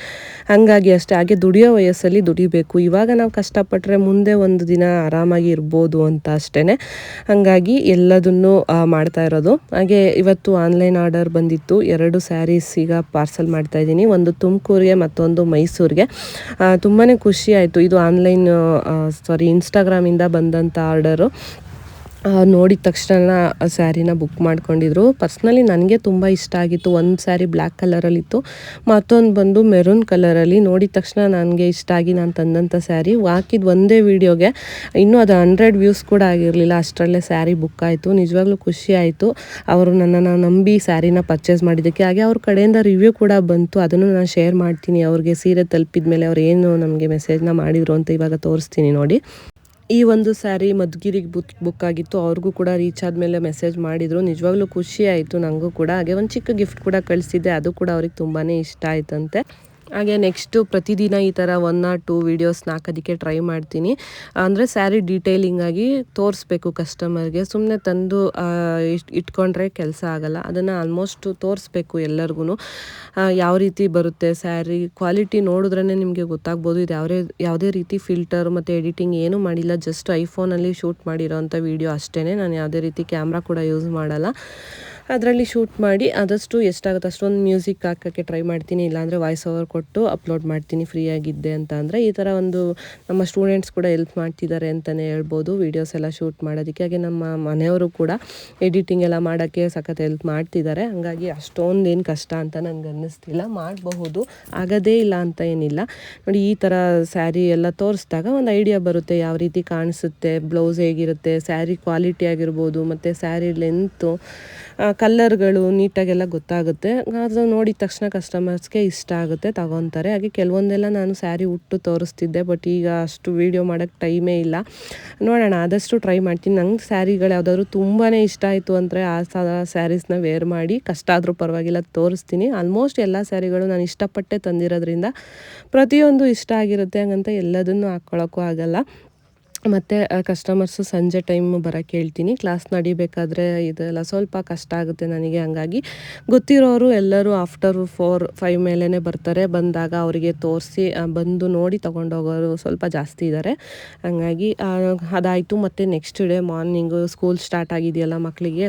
ಹಾಗಾಗಿ ಅಷ್ಟೇ, ಹಾಗೆ ದುಡಿಯೋ ವಯಸ್ಸಲ್ಲಿ ದುಡಿಬೇಕು. ಇವಾಗ ನಾವು ಕಷ್ಟಪಟ್ಟರೆ ಮುಂದೆ ಒಂದು ದಿನ ಆರಾಮಾಗಿ ಇರ್ಬೋದು ಅಂತ ಅಷ್ಟೇ ಹಾಗಾಗಿ ಎಲ್ಲದನ್ನು ಮಾಡ್ತಾ ಇರೋದು. ಹಾಗೆ ಇವತ್ತು ಆನ್ಲೈನ್ ಆರ್ಡರ್ ಬಂದಿತ್ತು. ಎರಡು ಸ್ಯಾರೀಸ್ ಈಗ ಪಾರ್ಸಲ್ ಮಾಡ್ತಾ ಇದ್ದೀನಿ. ಒಂದು ತುಮಕೂರಿಗೆ ಮತ್ತೊಂದು ಮೈಸೂರಿಗೆ. ತುಂಬಾ ಖುಷಿ ಆಯಿತು. ಇದು ಆನ್ಲೈನ್ ಸಾರಿ ಇನ್ಸ್ಟಾಗ್ರಾಮಿಂದ ಬಂದಂಥ ಆರ್ಡರು ನೋಡಿದ ತಕ್ಷಣ ಸ್ಯಾರಿನ ಬುಕ್ ಮಾಡ್ಕೊಂಡಿದ್ರು. ಪರ್ಸ್ನಲಿ ನನಗೆ ತುಂಬ ಇಷ್ಟ ಆಗಿತ್ತು. ಒಂದು ಸ್ಯಾರಿ ಬ್ಲ್ಯಾಕ್ ಕಲರಲ್ಲಿತ್ತು ಮತ್ತೊಂದು ಬಂದು ಮೆರೂನ್ ಕಲರಲ್ಲಿ. ನೋಡಿದ ತಕ್ಷಣ ನನಗೆ ಇಷ್ಟ ಆಗಿ ನಾನು ತಂದಂಥ ಸ್ಯಾರಿ. ಹಾಕಿದ ಒಂದೇ ವೀಡಿಯೋಗೆ. ಇನ್ನೂ ಅದು ಹಂಡ್ರೆಡ್ ವ್ಯೂಸ್ ಕೂಡ ಆಗಿರಲಿಲ್ಲ. ಅಷ್ಟರಲ್ಲೇ ಸ್ಯಾರಿ ಬುಕ್ ಆಯಿತು. ನಿಜವಾಗ್ಲೂ ಖುಷಿ ಆಯಿತು. ಅವರು ನನ್ನನ್ನು ನಂಬಿ ಸ್ಯಾರಿನ ಪರ್ಚೇಸ್ ಮಾಡಿದ್ದಕ್ಕೆ. ಹಾಗೆ ಅವ್ರ ಕಡೆಯಿಂದ ರಿವ್ಯೂ ಕೂಡ ಬಂತು. ಅದನ್ನು ನಾನು ಶೇರ್ ಮಾಡ್ತೀನಿ. ಅವ್ರಿಗೆ ಸೀರೆ ತಲುಪಿದ ಮೇಲೆ ಅವ್ರು ಏನು ನಮಗೆ ಮೆಸೇಜ್ನ ಮಾಡಿದರು ಅಂತ ಇವಾಗ ತೋರಿಸ್ತೀನಿ ನೋಡಿ. ಈ ಒಂದು ಸ್ಯಾರಿ ಮಧುಗಿರಿಗೆ ಬುಕ್ ಬುಕ್ ಆಗಿತ್ತು. ಅವ್ರಿಗೂ ಕೂಡ ರೀಚ್ ಆದಮೇಲೆ ಮೆಸೇಜ್ ಮಾಡಿದರು. ನಿಜವಾಗ್ಲೂ ಖುಷಿ ಆಯಿತು ನನಗೂ ಕೂಡ. ಹಾಗೆ ಒಂದು ಚಿಕ್ಕ ಗಿಫ್ಟ್ ಕೂಡ ಕಳಿಸಿದ್ದೆ. ಅದು ಕೂಡ ಅವ್ರಿಗೆ ತುಂಬಾ ಇಷ್ಟ ಆಯ್ತಂತೆ. ಹಾಗೆ ನೆಕ್ಸ್ಟು ಪ್ರತಿದಿನ ಈ ಥರ ಒನ್ ಆರ್ ಟೂ ವೀಡಿಯೋಸ್ನ ಹಾಕೋದಕ್ಕೆ ಟ್ರೈ ಮಾಡ್ತೀನಿ. ಅಂದರೆ ಸ್ಯಾರಿ ಡೀಟೇಲಿಂಗಾಗಿ ತೋರಿಸ್ಬೇಕು ಕಸ್ಟಮರ್ಗೆ ಸುಮ್ಮನೆ ತಂದು ಇಟ್ಕೊಂಡ್ರೆ ಕೆಲಸ ಆಗಲ್ಲ. ಅದನ್ನು ಆಲ್ಮೋಸ್ಟ್ ತೋರಿಸ್ಬೇಕು ಎಲ್ಲರಿಗೂ ಯಾವ ರೀತಿ ಬರುತ್ತೆ ಸ್ಯಾರಿ ಕ್ವಾಲಿಟಿ ನೋಡಿದ್ರೇ ನಿಮಗೆ ಗೊತ್ತಾಗ್ಬೋದು. ಇದು ಯಾವುದೇ ಯಾವುದೇ ರೀತಿ ಫಿಲ್ಟರ್ ಮತ್ತು ಎಡಿಟಿಂಗ್ ಏನೂ ಮಾಡಿಲ್ಲ. ಜಸ್ಟ್ ಐಫೋನಲ್ಲಿ ಶೂಟ್ ಮಾಡಿರೋಂಥ ವೀಡಿಯೋ ಅಷ್ಟೇ ನಾನು ಯಾವುದೇ ರೀತಿ ಕ್ಯಾಮ್ರಾ ಕೂಡ ಯೂಸ್ ಮಾಡಲ್ಲ. ಅದರಲ್ಲಿ ಶೂಟ್ ಮಾಡಿ ಆದಷ್ಟು ಎಷ್ಟಾಗುತ್ತೆ ಅಷ್ಟೊಂದು ಮ್ಯೂಸಿಕ್ ಹಾಕೋಕ್ಕೆ ಟ್ರೈ ಮಾಡ್ತೀನಿ, ಇಲ್ಲಾಂದರೆ ವಾಯ್ಸ್ ಓವರ್ ಕೊಟ್ಟು ಅಪ್ಲೋಡ್ ಮಾಡ್ತೀನಿ ಫ್ರೀ ಆಗಿದ್ದೆ ಅಂತ ಅಂದರೆ ಈ ಥರ ಒಂದು ನಮ್ಮ ಸ್ಟೂಡೆಂಟ್ಸ್ ಕೂಡ ಹೆಲ್ಪ್ ಮಾಡ್ತಿದ್ದಾರೆ ಅಂತಲೇ ಹೇಳ್ಬೋದು. ವೀಡಿಯೋಸ್ ಎಲ್ಲ ಶೂಟ್ ಮಾಡೋದಕ್ಕೆ. ಹಾಗೆ ನಮ್ಮ ಮನೆಯವರು ಕೂಡ ಎಡಿಟಿಂಗ್ ಎಲ್ಲ ಮಾಡೋಕ್ಕೆ ಸಖತ್ ಹೆಲ್ಪ್ ಮಾಡ್ತಿದ್ದಾರೆ. ಹಾಗಾಗಿ ಅಷ್ಟೊಂದು ಏನು ಕಷ್ಟ ಅಂತ ನನಗೆ ಅನ್ನಿಸ್ತಿಲ್ಲ. ಮಾಡಬಹುದು, ಆಗೋದೇ ಇಲ್ಲ ಅಂತ ಏನಿಲ್ಲ. ನೋಡಿ, ಈ ಥರ ಸ್ಯಾರಿ ಎಲ್ಲ ತೋರಿಸಿದಾಗ ಒಂದು ಐಡಿಯಾ ಬರುತ್ತೆ. ಯಾವ ರೀತಿ ಕಾಣಿಸುತ್ತೆ ಬ್ಲೌಸ್ ಹೇಗಿರುತ್ತೆ ಸ್ಯಾರಿ ಕ್ವಾಲಿಟಿ ಆಗಿರ್ಬೋದು, ಮತ್ತು ಸ್ಯಾರಿ ಲೆಂತು ಕಲ್ಲರ್ಗಳು ನೀಟಾಗೆಲ್ಲ ಗೊತ್ತಾಗುತ್ತೆ. ಅದು ನೋಡಿದ ತಕ್ಷಣ ಕಸ್ಟಮರ್ಸ್ಗೆ ಇಷ್ಟ ಆಗುತ್ತೆ, ತಗೊತಾರೆ. ಹಾಗೆ ಕೆಲವೊಂದೆಲ್ಲ ನಾನು ಸ್ಯಾರಿ ಉಟ್ಟು ತೋರಿಸ್ತಿದ್ದೆ ಬಟ್ ಈಗ ಅಷ್ಟು ವೀಡಿಯೋ ಮಾಡೋಕ್ಕೆ ಟೈಮೇ ಇಲ್ಲ. ನೋಡೋಣ, ಆದಷ್ಟು ಟ್ರೈ ಮಾಡ್ತೀನಿ. ನಂಗೆ ಸ್ಯಾರಿಗಳು ಯಾವುದಾದ್ರು ತುಂಬಾ ಇಷ್ಟ ಆಯಿತು ಅಂದರೆ ಆ ಸ್ಯಾರೀಸ್ನ ವೇರ್ ಮಾಡಿ, ಕಷ್ಟ ಆದರೂ ಪರವಾಗಿಲ್ಲ ತೋರಿಸ್ತೀನಿ. ಆಲ್ಮೋಸ್ಟ್ ಎಲ್ಲ ಸ್ಯಾರಿಗಳು ನಾನು ಇಷ್ಟಪಟ್ಟೆ ತಂದಿರೋದ್ರಿಂದ ಪ್ರತಿಯೊಂದು ಇಷ್ಟ ಆಗಿರುತ್ತೆ, ಹಂಗಂತ ಎಲ್ಲದನ್ನು ಹಾಕ್ಕೊಳ್ಳೋಕ್ಕೂ ಆಗಲ್ಲ. ಮತ್ತು ಕಸ್ಟಮರ್ಸು ಸಂಜೆ ಟೈಮ್ ಬರೋಕ್ಕೆ ಹೇಳ್ತೀನಿ. ಕ್ಲಾಸ್ ನಡಿಬೇಕಾದ್ರೆ ಇದೆಲ್ಲ ಸ್ವಲ್ಪ ಕಷ್ಟ ಆಗುತ್ತೆ ನನಗೆ, ಹಂಗಾಗಿ ಗೊತ್ತಿರೋರು ಎಲ್ಲರೂ ಆಫ್ಟರ್ ಫೋರ್ ಫೈವ್ ಮೇಲೇ ಬರ್ತಾರೆ. ಬಂದಾಗ ಅವರಿಗೆ ತೋರಿಸಿ ಬಂದು ನೋಡಿ ತೊಗೊಂಡೋಗೋರು ಸ್ವಲ್ಪ ಜಾಸ್ತಿ ಇದ್ದಾರೆ ಹಂಗಾಗಿ ಅದಾಯಿತು. ಮತ್ತು next day morning school start ಆಗಿದೆಯಲ್ಲ ಮಕ್ಕಳಿಗೆ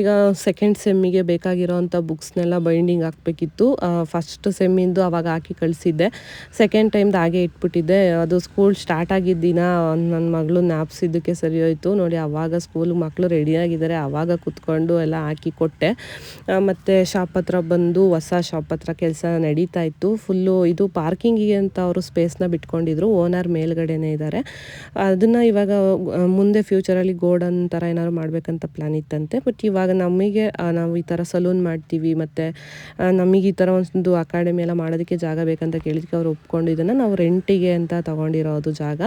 ಈಗ ಸೆಕೆಂಡ್ ಸೆಮ್ಮಿಗೆ ಬೇಕಾಗಿರೋವಂಥ ಬುಕ್ಸ್ನೆಲ್ಲ ಬೈಂಡಿಂಗ್ ಹಾಕಬೇಕಿತ್ತು. ಫಸ್ಟ್ ಸೆಮ್ಮಿಂದು ಅವಾಗ ಹಾಕಿ ಕಳಿಸಿದ್ದೆ. ಸೆಕೆಂಡ್ ಟೈಮ್ದು ಹಾಗೆ ಇಟ್ಬಿಟ್ಟಿದ್ದೆ. ಅದು ಸ್ಕೂಲ್ ಸ್ಟಾರ್ಟ್ ಆಗಿದ್ದ ದಿನ ನನ್ನ ಮಗಳು ನಾಪ್ಸಿದ್ದಕ್ಕೆ ಸರಿ ಹೋಯಿತು. ನೋಡಿ, ಆವಾಗ ಸ್ಕೂಲ್ ಮಕ್ಕಳು ರೆಡಿಯಾಗಿದ್ದಾರೆ ಆವಾಗ ಕುತ್ಕೊಂಡು ಎಲ್ಲ ಹಾಕಿ ಕೊಟ್ಟೆ. ಮತ್ತು ಶಾಪ್ ಹತ್ರ ಬಂದು ಹೊಸ ಶಾಪ್ ಹತ್ರ ಕೆಲಸ ನಡೀತಾ ಇತ್ತು. ಫುಲ್ಲು ಇದು ಪಾರ್ಕಿಂಗಿಗೆ ಅಂತ ಅವರು ಸ್ಪೇಸ್ನ ಬಿಟ್ಕೊಂಡಿದ್ರು. ಓನರ್ ಮೇಲ್ಗಡೆನೇ ಇದ್ದಾರೆ. ಅದನ್ನು ಇವಾಗ ಮುಂದೆ ಫ್ಯೂಚರಲ್ಲಿ ಗೋಡನ್ ಥರ ಏನಾದ್ರು ಮಾಡಬೇಕಂತ ಪ್ಲ್ಯಾನ್ ಇತ್ತಂತೆ. ಬಟ್ ಇವಾಗ ನಮಗೆ ನಾವು ಈ ಥರ ಸಲೂನ್ ಮಾಡ್ತೀವಿ. ಮತ್ತು ನಮಗೆ ಈ ಥರ ಒಂದು ಅಕಾಡೆಮಿ ಎಲ್ಲ ಮಾಡೋದಕ್ಕೆ ಜಾಗ ಬೇಕಂತ ಕೇಳಿದಕ್ಕೆ ಅವ್ರು ಒಪ್ಕೊಂಡು ಇದನ್ನು ನಾವು ರೆಂಟಿಗೆ ಅಂತ ತೊಗೊಂಡಿರೋದು ಜಾಗ.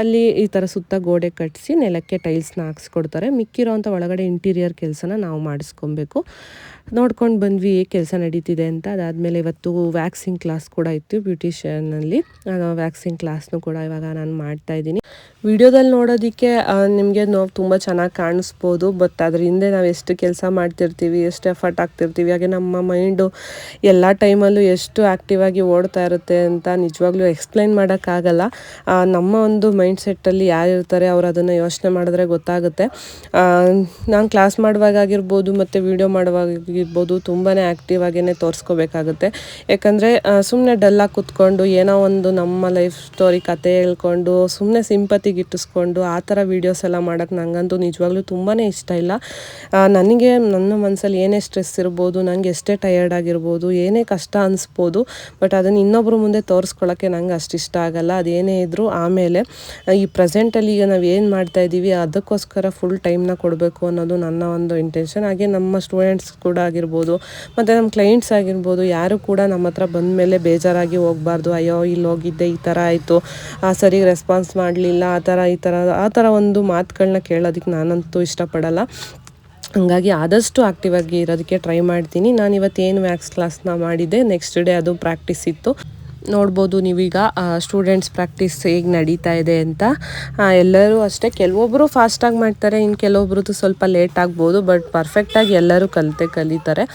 ಅಲ್ಲಿ ಈ ಥರ ಸುತ್ತ ಗೋಡೆ ಕಟ್ಟಿಸಿ ನೆಲಕ್ಕೆ ಟೈಲ್ಸ್ನ ಹಾಕ್ಸ್ಕೊಡ್ತಾರೆ. ಮಿಕ್ಕಿರೋ ಅಂಥ ಒಳಗಡೆ ಇಂಟೀರಿಯರ್ ಕೆಲಸನ ನಾವು ಮಾಡಿಸ್ಕೊಬೇಕು. ನೋಡ್ಕೊಂಡು ಬಂದ್ವಿ, ಹೇಗೆ ಕೆಲಸ ನಡೀತಿದೆ ಅಂತ. ಅದಾದಮೇಲೆ ಇವತ್ತು ವ್ಯಾಕ್ಸಿಂಗ್ ಕ್ಲಾಸ್ ಕೂಡ ಇತ್ತು ಬ್ಯೂಟಿಷಿಯನ್ನಲ್ಲಿ ವ್ಯಾಕ್ಸಿಂಗ್ ಕ್ಲಾಸ್ನು ಕೂಡ ಇವಾಗ ನಾನು ಮಾಡ್ತಾ ಇದ್ದೀನಿ. ವಿಡಿಯೋದಲ್ಲಿ ನೋಡೋದಕ್ಕೆ ನಿಮಗೆ ನಾವು ತುಂಬ ಚೆನ್ನಾಗಿ ಕಾಣಿಸ್ಬೋದು, ಬಟ್ ಅದ್ರ ಹಿಂದೆ ನಾವು ಎಷ್ಟು ಕೆಲಸ ಮಾಡ್ತಿರ್ತೀವಿ, ಎಷ್ಟು ಎಫರ್ಟ್ ಆಗ್ತಿರ್ತೀವಿ, ಹಾಗೆ ನಮ್ಮ ಮೈಂಡು ಎಲ್ಲ ಟೈಮಲ್ಲೂ ಎಷ್ಟು ಆ್ಯಕ್ಟಿವ್ ಆಗಿ ಓಡ್ತಾ ಇರುತ್ತೆ ಅಂತ ನಿಜವಾಗ್ಲೂ ಎಕ್ಸ್ಪ್ಲೈನ್ ಮಾಡೋಕ್ಕಾಗಲ್ಲ. ನಮ್ಮ ಒಂದು ಮೈಂಡ್ ಸೆಟ್ಟಲ್ಲಿ ಯಾರು ಇರ್ತಾರೆ, ಅವ್ರು ಅದನ್ನು ಯೋಚನೆ ಮಾಡಿದ್ರೆ ಗೊತ್ತಾಗುತ್ತೆ. ನಾನು ಕ್ಲಾಸ್ ಮಾಡುವಾಗ ಆಗಿರ್ಬೋದು, ಮತ್ತು ವಿಡಿಯೋ ಮಾಡುವಾಗ ಆಗಿರ್ಬೋದು ತುಂಬಾ ಆ್ಯಕ್ಟಿವ್ ಆಗಿಯೇ ತೋರಿಸ್ಕೋಬೇಕಾಗುತ್ತೆ. ಯಾಕಂದರೆ ಸುಮ್ಮನೆ ಡಲ್ಲಾಗಿ ಕೂತ್ಕೊಂಡು ಏನೋ ಒಂದು ನಮ್ಮ ಲೈಫ್ ಸ್ಟೋರಿ ಕತೆ ಹೇಳ್ಕೊಂಡು ಸುಮ್ಮನೆ ಸಿಂಪತಿಗೆ ಇಟ್ಟಿಸ್ಕೊಂಡು ಆ ಥರ ವೀಡಿಯೋಸ್ ಎಲ್ಲ ಮಾಡೋಕ್ಕೆ ನನಗಂತೂ ನಿಜವಾಗ್ಲೂ ತುಂಬಾ ಇಷ್ಟ ಇಲ್ಲ. ನನಗೆ ನನ್ನ ಮನಸ್ಸಲ್ಲಿ ಏನೇ ಸ್ಟ್ರೆಸ್ ಇರ್ಬೋದು ನನಗೆ ಎಷ್ಟೇ ಟಯರ್ಡ್ ಆಗಿರ್ಬೋದು, ಏನೇ ಕಷ್ಟ ಅನಿಸ್ಬೋದು ಬಟ್ ಅದನ್ನು ಇನ್ನೊಬ್ಬರ ಮುಂದೆ ತೋರಿಸ್ಕೊಳ್ಳೋಕ್ಕೆ ನಂಗೆ ಅಷ್ಟು ಇಷ್ಟ ಆಗಲ್ಲ. ಅದೇನೇ ಇದ್ದರೂ ಆಮೇಲೆ, ಈ ಪ್ರೆಸೆಂಟಲ್ಲಿ ಈಗ ನಾವು ಏನು ಮಾಡ್ತಾ ಇದ್ದೀವಿ ಅದಕ್ಕೋಸ್ಕರ ಫುಲ್ ಟೈಮ್ನ ಕೊಡಬೇಕು ಅನ್ನೋದು ನನ್ನ ಒಂದು ಇಂಟೆನ್ಷನ್ ಹಾಗೆ ನಮ್ಮ ಸ್ಟೂಡೆಂಟ್ಸ್ ಕೂಡ ಆಗಿರ್ಬೋದು, ಮತ್ತು ನಮ್ಮ ಕ್ಲೈಂಟ್ಸ್ ಆಗಿರ್ಬೋದು, ಯಾರು ಕೂಡ ನಮ್ಮ ಹತ್ರ ಬಂದ ಮೇಲೆ ಬೇಜಾರಾಗಿ ಹೋಗ್ಬಾರ್ದು. ಅಯ್ಯೋ, ಇಲ್ಲಿ ಹೋಗಿದ್ದೆ, ಈ ಥರ ಆಯಿತು. ಸರಿ ರೆಸ್ಪಾನ್ಸ್ ಮಾಡಲಿಲ್ಲ, ಆ ಥರ, ಈ ಥರ, ಆ ಥರ ಒಂದು ಮಾತುಗಳನ್ನ ಕೇಳೋದಕ್ಕೆ ನಾನಂತೂ ಇಷ್ಟಪಡಲ್ಲ. ಹಂಗಾಗಿ ಆದಷ್ಟು ಆಕ್ಟಿವ್ ಆಗಿ ಇರೋದಕ್ಕೆ ಟ್ರೈ ಮಾಡ್ತೀನಿ. ನಾನು ಇವತ್ತು ಏನು ವ್ಯಾಕ್ಸ್ ಕ್ಲಾಸ್ನ ಮಾಡಿದ್ದೆ ನೆಕ್ಸ್ಟ್ ಡೇ ಅದು ಪ್ರಾಕ್ಟೀಸ್ ಇತ್ತು. ನೋಡ್ಬೋದು ನೀವೀಗ ಸ್ಟೂಡೆಂಟ್ಸ್ ಪ್ರಾಕ್ಟೀಸ್ ಹೇಗೆ ನಡೀತಾ ಇದೆ ಅಂತ. ಎಲ್ಲರೂ ಅಷ್ಟೇ ಕೆಲವೊಬ್ಬರು ಫಾಸ್ಟಾಗಿ ಮಾಡ್ತಾರೆ ಇನ್ನು ಕೆಲವೊಬ್ರದ್ದು ಸ್ವಲ್ಪ ಲೇಟ್ ಆಗ್ಬೋದು ಬಟ್ ಪರ್ಫೆಕ್ಟಾಗಿ ಎಲ್ಲರೂ ಕಲಿತೆ ಕಲಿತಾರೆ.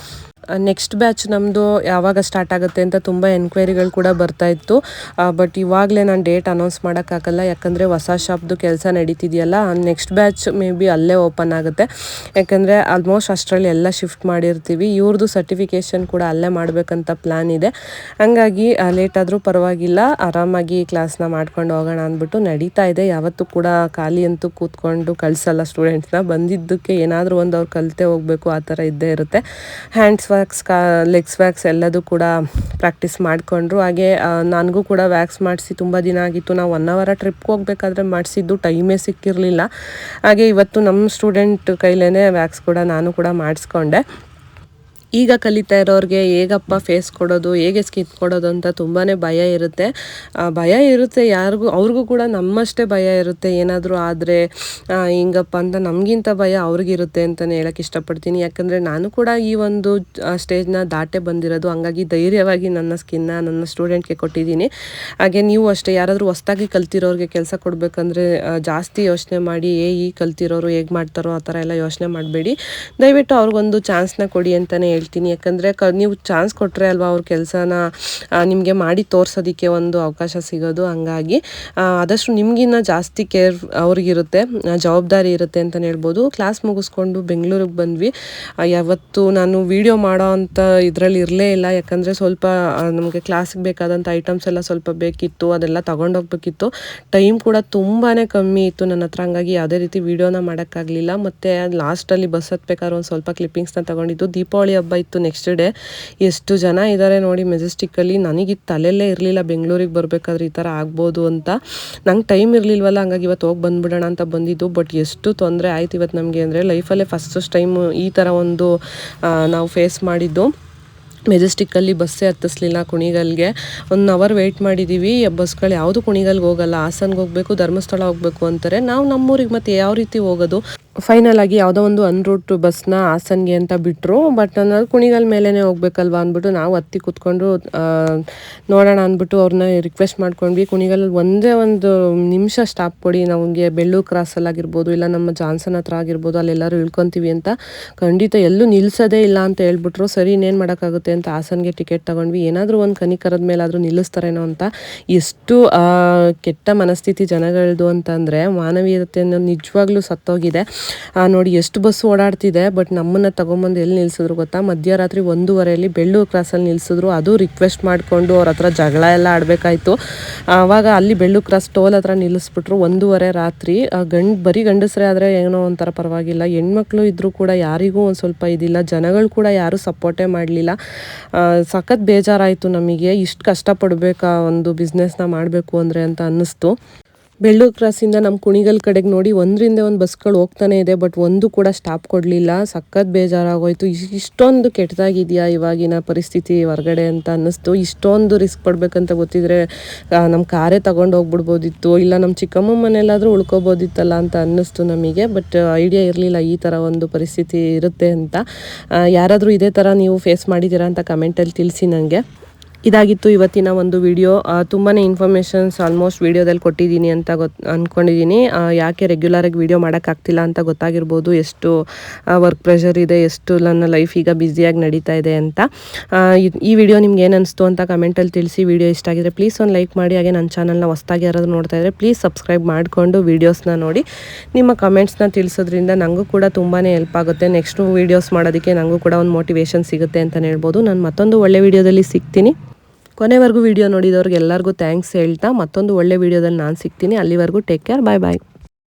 ನೆಕ್ಸ್ಟ್ ಬ್ಯಾಚ್ ನಮ್ಮದು ಯಾವಾಗ ಸ್ಟಾರ್ಟ್ ಆಗುತ್ತೆ ಅಂತ ತುಂಬ ಎನ್ಕ್ವೈರಿಗಳು ಕೂಡ ಬರ್ತಾ ಇತ್ತು. ಬಟ್ ಇವಾಗಲೇ ನಾನು ಡೇಟ್ ಅನೌನ್ಸ್ ಮಾಡೋಕ್ಕಾಗಲ್ಲ, ಯಾಕಂದರೆ ಹೊಸ ಶಾಪ್ದು ಕೆಲಸ ನಡೀತಿದೆಯಲ್ಲ ನೆಕ್ಸ್ಟ್ ಬ್ಯಾಚ್ ಮೇ ಬಿ ಅಲ್ಲೇ ಓಪನ್ ಆಗುತ್ತೆ. ಯಾಕಂದರೆ ಆಲ್ಮೋಸ್ಟ್ ಅಷ್ಟರಲ್ಲಿ ಎಲ್ಲ ಶಿಫ್ಟ್ ಮಾಡಿರ್ತೀವಿ. ಇವ್ರದ್ದು ಸರ್ಟಿಫಿಕೇಷನ್ ಕೂಡ ಅಲ್ಲೇ ಮಾಡಬೇಕಂತ ಪ್ಲ್ಯಾನ್ ಇದೆ. ಹಾಗಾಗಿ ಲೇಟ್ ಆದರೂ ಪರವಾಗಿಲ್ಲ, ಆರಾಮಾಗಿ ಕ್ಲಾಸ್ನ ಮಾಡ್ಕೊಂಡು ಹೋಗೋಣ ಅಂದ್ಬಿಟ್ಟು ನಡೀತಾ ಇದೆ. ಯಾವತ್ತೂ ಕೂಡ ಖಾಲಿ ಅಂತೂ ಕೂತ್ಕೊಂಡು ಕಳಿಸಲ್ಲ ಸ್ಟೂಡೆಂಟ್ಸ್ನ ಬಂದಿದ್ದಕ್ಕೆ ಏನಾದರೂ ಒಂದು ಅವ್ರು ಕಲಿತೆ ಹೋಗಬೇಕು, ಆ ಥರ ಇದ್ದೇ ಇರುತ್ತೆ. ಹ್ಯಾಂಡ್ಸ್ ವ್ಯಾಕ್ಸ್ ಕಾ ಲೆಗ್ಸ್ ವ್ಯಾಕ್ಸ್ ಎಲ್ಲದೂ ಕೂಡ ಪ್ರಾಕ್ಟೀಸ್ ಮಾಡಿಕೊಂಡ್ರು. ಹಾಗೆ ನನಗೂ ಕೂಡ ವ್ಯಾಕ್ಸ್ ಮಾಡಿಸಿ ತುಂಬ ದಿನ ಆಗಿತ್ತು. ನಾವು ಒನ್ ಅವರ ಟ್ರಿಪ್ಗೆ ಹೋಗ್ಬೇಕಾದ್ರೆ ಮಾಡಿಸಿದ್ದು ಟೈಮೇ ಸಿಕ್ಕಿರಲಿಲ್ಲ. ಹಾಗೆ ಇವತ್ತು ನಮ್ಮ ಸ್ಟೂಡೆಂಟ್ ಕೈಲೇ ವ್ಯಾಕ್ಸ್ ಕೂಡ ನಾನು ಕೂಡ ಮಾಡಿಸ್ಕೊಂಡೆ. ಈಗ ಕಲಿತಾ ಇರೋರಿಗೆ ಹೇಗಪ್ಪ ಫೇಸ್ ಕೊಡೋದು, ಹೇಗೆ ಸ್ಕಿನ್ ಕೊಡೋದು ಅಂತ ತುಂಬಾ ಭಯ ಇರುತ್ತೆ. ಭಯ ಇರುತ್ತೆ ಯಾರಿಗೂ, ಅವ್ರಿಗೂ ಕೂಡ ನಮ್ಮಷ್ಟೇ ಭಯ ಇರುತ್ತೆ. ಏನಾದರೂ ಆದರೆ ಹಿಂಗಪ್ಪ ಅಂತ ನಮಗಿಂತ ಭಯ ಅವ್ರಿಗಿರುತ್ತೆ ಅಂತಲೇ ಹೇಳಕ್ಕೆ ಇಷ್ಟಪಡ್ತೀನಿ. ಯಾಕಂದರೆ ನಾನು ಕೂಡ ಈ ಒಂದು ಸ್ಟೇಜ್ನ ದಾಟೆ ಬಂದಿರೋದು. ಹಂಗಾಗಿ ಧೈರ್ಯವಾಗಿ ನನ್ನ ಸ್ಕಿನ್ನ ನನ್ನ ಸ್ಟೂಡೆಂಟ್ಗೆ ಕೊಟ್ಟಿದ್ದೀನಿ. ಹಾಗೆ ನೀವು ಅಷ್ಟೇ, ಯಾರಾದರೂ ಹೊಸ್ದಾಗಿ ಕಲ್ತಿರೋರಿಗೆ ಕೆಲಸ ಕೊಡಬೇಕಂದ್ರೆ ಜಾಸ್ತಿ ಯೋಚನೆ ಮಾಡಿ, ಏ, ಈ ಕಲ್ತಿರೋರು ಹೇಗೆ ಮಾಡ್ತಾರೋ ಆ ಥರ ಎಲ್ಲ ಯೋಚನೆ ಮಾಡಬೇಡಿ. ದಯವಿಟ್ಟು ಅವ್ರಿಗೊಂದು ಚಾನ್ಸ್ನ ಕೊಡಿ ಅಂತಲೇ ಹೇಳ್ತೀನಿ. ಯಾಕಂದರೆ ಕ, ನೀವು ಚಾನ್ಸ್ ಕೊಟ್ಟರೆ ಅಲ್ವಾ ಅವ್ರ ಕೆಲಸನ ನಿಮಗೆ ಮಾಡಿ ತೋರಿಸೋದಕ್ಕೆ ಒಂದು ಅವಕಾಶ ಸಿಗೋದು. ಹಂಗಾಗಿ ಆದಷ್ಟು ನಿಮಗಿನ್ನ ಜಾಸ್ತಿ ಕೇರ್ ಅವ್ರಿಗಿರುತ್ತೆ ಜವಾಬ್ದಾರಿ ಇರುತ್ತೆ ಅಂತಲೇ ಹೇಳ್ಬೋದು. ಕ್ಲಾಸ್ ಮುಗಿಸ್ಕೊಂಡು ಬೆಂಗಳೂರಿಗೆ ಬಂದ್ವಿ. ಯಾವತ್ತು ನಾನು ವಿಡಿಯೋ ಮಾಡೋ ಅಂಥ ಇದರಲ್ಲಿ ಇರಲೇ ಇಲ್ಲ. ಯಾಕಂದರೆ ಸ್ವಲ್ಪ ನಮಗೆ ಕ್ಲಾಸಿಗೆ ಬೇಕಾದಂಥ ಐಟಮ್ಸ್ ಎಲ್ಲ ಸ್ವಲ್ಪ ಬೇಕಿತ್ತು, ಅದೆಲ್ಲ ತೊಗೊಂಡೋಗ್ಬೇಕಿತ್ತು ಟೈಮ್ ಕೂಡ ತುಂಬಾ ಕಮ್ಮಿ ಇತ್ತು ನನ್ನ ಹತ್ರ. ಹಂಗಾಗಿ ಯಾವುದೇ ರೀತಿ ವೀಡಿಯೋನ ಮಾಡೋಕ್ಕಾಗಲಿಲ್ಲ. ಮತ್ತು ಲಾಸ್ಟಲ್ಲಿ ಬಸ್ ಹತ್ಬೇಕಾದ್ರೆ ಒಂದು ಸ್ವಲ್ಪ ಕ್ಲಿಪ್ಪಿಂಗ್ಸ್ನ ತೊಗೊಂಡಿದ್ದು. ದೀಪಾವಳಿ ಹಬ್ಬ ಇತ್ತು ನೆಕ್ಸ್ಟ್ ಡೇ ಎಷ್ಟು ಜನ ಇದ್ದಾರೆ ನೋಡಿ ಮೆಜೆಸ್ಟಿಕ್ಕಲ್ಲಿ ನನಗೆ ತಲೆಯಲ್ಲೇ ಇರಲಿಲ್ಲ ಬೆಂಗಳೂರಿಗೆ ಬರಬೇಕಾದ್ರೆ ಈ ಥರ ಆಗ್ಬೋದು ಅಂತ. ನಂಗೆ ಟೈಮ್ ಇರಲಿಲ್ವಲ್ಲ, ಹಂಗಾಗಿ ಇವತ್ತು ಹೋಗಿ ಬಂದ್ಬಿಡೋಣ ಅಂತ ಬಂದಿದ್ದು. ಬಟ್ ಎಷ್ಟು ತೊಂದರೆ ಆಯ್ತು ಇವತ್ತು ನಮಗೆ ಅಂದರೆ ಲೈಫಲ್ಲೇ ಫಸ್ಟ್ ಟೈಮು ಈ ಥರ ಒಂದು ನಾವು ಫೇಸ್ ಮಾಡಿದ್ದು. ಮೆಜೆಸ್ಟಿಕ್ಕಲ್ಲಿ ಬಸ್ಸೇ ಹತ್ತಿಸ್ಲಿಲ್ಲ ಕುಣಿಗಲ್ಗೆ. ಒನ್ ಅವರ್ ವೆಯ್ಟ್ ಮಾಡಿದ್ದೀವಿ ಬಸ್ಗಳು ಯಾವುದು ಕುಣಿಗಲ್ಗೆ ಹೋಗಲ್ಲ. ಹಾಸನ್ಗೆ ಹೋಗಬೇಕು, ಧರ್ಮಸ್ಥಳ ಹೋಗಬೇಕು ಅಂತಾರೆ. ನಾವು ನಮ್ಮೂರಿಗೆ ಮತ್ತೆ ಯಾವ ರೀತಿ ಹೋಗೋದು? ಫೈನಲ್ ಆಗಿ ಯಾವುದೋ ಒಂದು ಅನ್ ರೂಟ್ ಬಸ್ನ ಹಾಸನ್ಗೆ ಅಂತ ಬಿಟ್ಟರು ಬಟ್ ನಾನು ಕುಣಿಗಲ್ ಮೇಲೇ ಹೋಗ್ಬೇಕಲ್ವಾ ಅಂದ್ಬಿಟ್ಟು ನಾವು ಹತ್ತಿ ಕೂತ್ಕೊಂಡು ನೋಡೋಣ ಅಂದ್ಬಿಟ್ಟು ಅವ್ರನ್ನ ರಿಕ್ವೆಸ್ಟ್ ಮಾಡ್ಕೊಂಡ್ವಿ. ಕುಣಿಗಲ್ ಒಂದೇ ಒಂದು ನಿಮಿಷ ಸ್ಟಾಪ್ ಕೊಡಿ, ನಮಗೆ ಬೆಳ್ಳೂರು ಕ್ರಾಸಲ್ಲಿ ಆಗಿರ್ಬೋದು, ಇಲ್ಲ ನಮ್ಮ ಜಾನ್ಸನ್ ಹತ್ರ ಆಗಿರ್ಬೋದು, ಅಲ್ಲೆಲ್ಲರೂ ಇಳ್ಕೊತೀವಿ ಅಂತ ಖಂಡಿತ ಎಲ್ಲೂ ನಿಲ್ಲಿಸೋದೇ ಇಲ್ಲ ಅಂತ ಹೇಳ್ಬಿಟ್ರು. ಸರಿ, ಇನ್ನೇನು ಮಾಡೋಕ್ಕಾಗುತ್ತೆ ಅಂತ ಹಾಸನ್ಗೆ ಟಿಕೆಟ್ ತಗೊಂಡ್ವಿ. ಏನಾದರೂ ಒಂದು ಕನಿಕರದ ಮೇಲಾದರೂ ನಿಲ್ಲಿಸ್ತಾರೇನೋ ಅಂತ. ಎಷ್ಟು ಕೆಟ್ಟ ಮನಸ್ಥಿತಿ ಜನಗಳದು ಅಂತಂದರೆ ಮಾನವೀಯತೆಯನ್ನು ನಿಜವಾಗ್ಲೂ ಸತ್ತೋಗಿದೆ. ನೋಡಿ ಎಷ್ಟು ಬಸ್ ಓಡಾಡ್ತಿದೆ ಬಟ್ ನಮ್ಮನ್ನು ತಗೊಂಬಂದು ಎಲ್ಲಿ ನಿಲ್ಸಿದ್ರು ಗೊತ್ತಾ? ಮಧ್ಯರಾತ್ರಿ ಒಂದೂವರೆಯಲ್ಲಿ ಬೆಳ್ಳೂರು ಕ್ರಾಸಲ್ಲಿ ನಿಲ್ಸಿದ್ರು. ಅದು ರಿಕ್ವೆಸ್ಟ್ ಮಾಡಿಕೊಂಡು ಅವ್ರ ಹತ್ರ ಜಗಳ ಎಲ್ಲ ಆಡಬೇಕಾಯ್ತು. ಆವಾಗ ಅಲ್ಲಿ ಬೆಳ್ಳೂರು ಕ್ರಾಸ್ ಟೋಲ್ ಹತ್ರ ನಿಲ್ಲಿಸ್ಬಿಟ್ರು. ಒಂದೂವರೆ ರಾತ್ರಿ ಗಂಡ್, ಬರೀ ಗಂಡಸರೇ ಆದರೆ ಏನೋ ಒಂಥರ ಪರವಾಗಿಲ್ಲ. ಹೆಣ್ಮಕ್ಳು ಇದ್ದರೂ ಕೂಡ ಯಾರಿಗೂ ಒಂದು ಸ್ವಲ್ಪ ಇದಿಲ್ಲ. ಜನಗಳು ಕೂಡ ಯಾರೂ ಸಪೋರ್ಟೇ ಮಾಡಲಿಲ್ಲ. ಸಖತ್ ಬೇಜಾರಾಯಿತು ನಮಗೆ. ಇಷ್ಟು ಕಷ್ಟಪಡಬೇಕಾ ಒಂದು ಬಿಸ್ನೆಸ್ನ ಮಾಡಬೇಕು ಅಂದರೆ ಅಂತ ಅನ್ನಿಸ್ತು. ಬೆಳ್ಳೂರು ಕ್ರಾಸಿಂದ ನಮ್ಮ ಕುಣಿಗಲ್ ಕಡೆಗೆ ನೋಡಿ ಒಂದರಿಂದ ಒಂದು ಬಸ್ಗಳು ಹೋಗ್ತಾನೆ ಇದೆ ಬಟ್ ಒಂದು ಕೂಡ ಸ್ಟಾಪ್ ಕೊಡಲಿಲ್ಲ. ಸಖತ್ ಬೇಜಾರಾಗೋಯ್ತು. ಇಷ್ಟೊಂದು ಕೆಟ್ಟದಾಗಿದೆಯಾ ಇವಾಗಿನ ಪರಿಸ್ಥಿತಿ ಹೊರಗಡೆ ಅಂತ ಅನ್ನಿಸ್ತು. ಇಷ್ಟೊಂದು ರಿಸ್ಕ್ ಪಡ್ಬೇಕಂತ ಗೊತ್ತಿದ್ರೆ ನಮ್ಮ ಕಾರೇ ತಗೊಂಡು ಹೋಗ್ಬಿಡ್ಬೋದಿತ್ತು. ಇಲ್ಲ ನಮ್ಮ ಚಿಕ್ಕಮ್ಮ ಮನೆಯಲ್ಲಾದರೂ ಉಳ್ಕೋಬೋದಿತ್ತಲ್ಲ ಅಂತ ಅನ್ನಿಸ್ತು ನಮಗೆ ಬಟ್ ಐಡಿಯಾ ಇರಲಿಲ್ಲ ಈ ಥರ ಒಂದು ಪರಿಸ್ಥಿತಿ ಇರುತ್ತೆ ಅಂತ. ಯಾರಾದರೂ ಇದೇ ಥರ ನೀವು ಫೇಸ್ ಮಾಡಿದ್ದೀರಾ ಅಂತ ಕಮೆಂಟಲ್ಲಿ ತಿಳಿಸಿ ನನಗೆ ಇದಾಗಿತ್ತು ಇವತ್ತಿನ ಒಂದು ವಿಡಿಯೋ ತುಂಬಾ ಇನ್ಫಾರ್ಮೇಷನ್ಸ್ ಆಲ್ಮೋಸ್ಟ್ ವಿಡಿಯೋದಲ್ಲಿ ಕೊಟ್ಟಿದ್ದೀನಿ ಅಂತ ಗೊತ್ತು ಅಂದ್ಕೊಂಡಿದ್ದೀನಿ ಯಾಕೆ ರೆಗ್ಯುಲರಾಗಿ ವಿಡಿಯೋ ಮಾಡೋಕ್ಕಾಗ್ತಿಲ್ಲ ಅಂತ ಗೊತ್ತಾಗಿರ್ಬೋದು. ಎಷ್ಟು ವರ್ಕ್ ಪ್ರೆಷರ್ ಇದೆ, ಎಷ್ಟು ನನ್ನ ಲೈಫ್ ಈಗ ಬ್ಯುಸಿಯಾಗಿ ನಡೀತಾ ಇದೆ ಅಂತ. ಈ ವಿಡಿಯೋ ನಿಮ್ಗೆ ಏನು ಅನಿಸ್ತು ಅಂತ ಕಮೆಂಟಲ್ಲಿ ತಿಳಿಸಿ. ವಿಡಿಯೋ ಇಷ್ಟ ಆಗಿದ್ರೆ ಪ್ಲೀಸ್ ಒಂದು ಲೈಕ್ ಮಾಡಿ. ಹಾಗೆ ನನ್ನ ಚಾನಲ್ನ ಹೊಸ್ದಾಗಿ ಯಾರಾದರೂ ನೋಡ್ತಾ ಇದ್ದರೆ ಪ್ಲೀಸ್ ಸಬ್ಸ್ಕ್ರೈಬ್ ಮಾಡಿಕೊಂಡು ವೀಡಿಯೋಸ್ನ ನೋಡಿ. ನಿಮ್ಮ ಕಮೆಂಟ್ಸ್ನ ತಿಳಿಸೋದ್ರಿಂದ ನನಗೂ ಕೂಡ ತುಂಬಾ ಹೆಲ್ಪ್ ಆಗುತ್ತೆ. ನೆಕ್ಸ್ಟು ವೀಡಿಯೋಸ್ ಮಾಡೋದಕ್ಕೆ ನನಗೂ ಕೂಡ ಒಂದು ಮೋಟಿವೇಶನ್ ಸಿಗುತ್ತೆ ಅಂತಲೇ ಹೇಳ್ಬೋದು. ನಾನು ಮತ್ತೊಂದು ಒಳ್ಳೆ ವಿಡಿಯೋದಲ್ಲಿ ಸಿಗ್ತೀನಿ. ಕೊನೆವರೆಗೂ ವಿಡಿಯೋ ನೋಡಿದವ್ರಿಗೆ ಎಲ್ಲರಿಗೂ ಥ್ಯಾಂಕ್ಸ್ ಹೇಳ್ತಾ ಮತ್ತೊಂದು ಒಳ್ಳೆ ವಿಡಿಯೋದಲ್ಲಿ ನಾನು ಸಿಗ್ತೀನಿ. ಅಲ್ಲಿವರೆಗೂ ಟೇಕ್ ಕೇರ್ ಬಾಯ್ ಬಾಯ್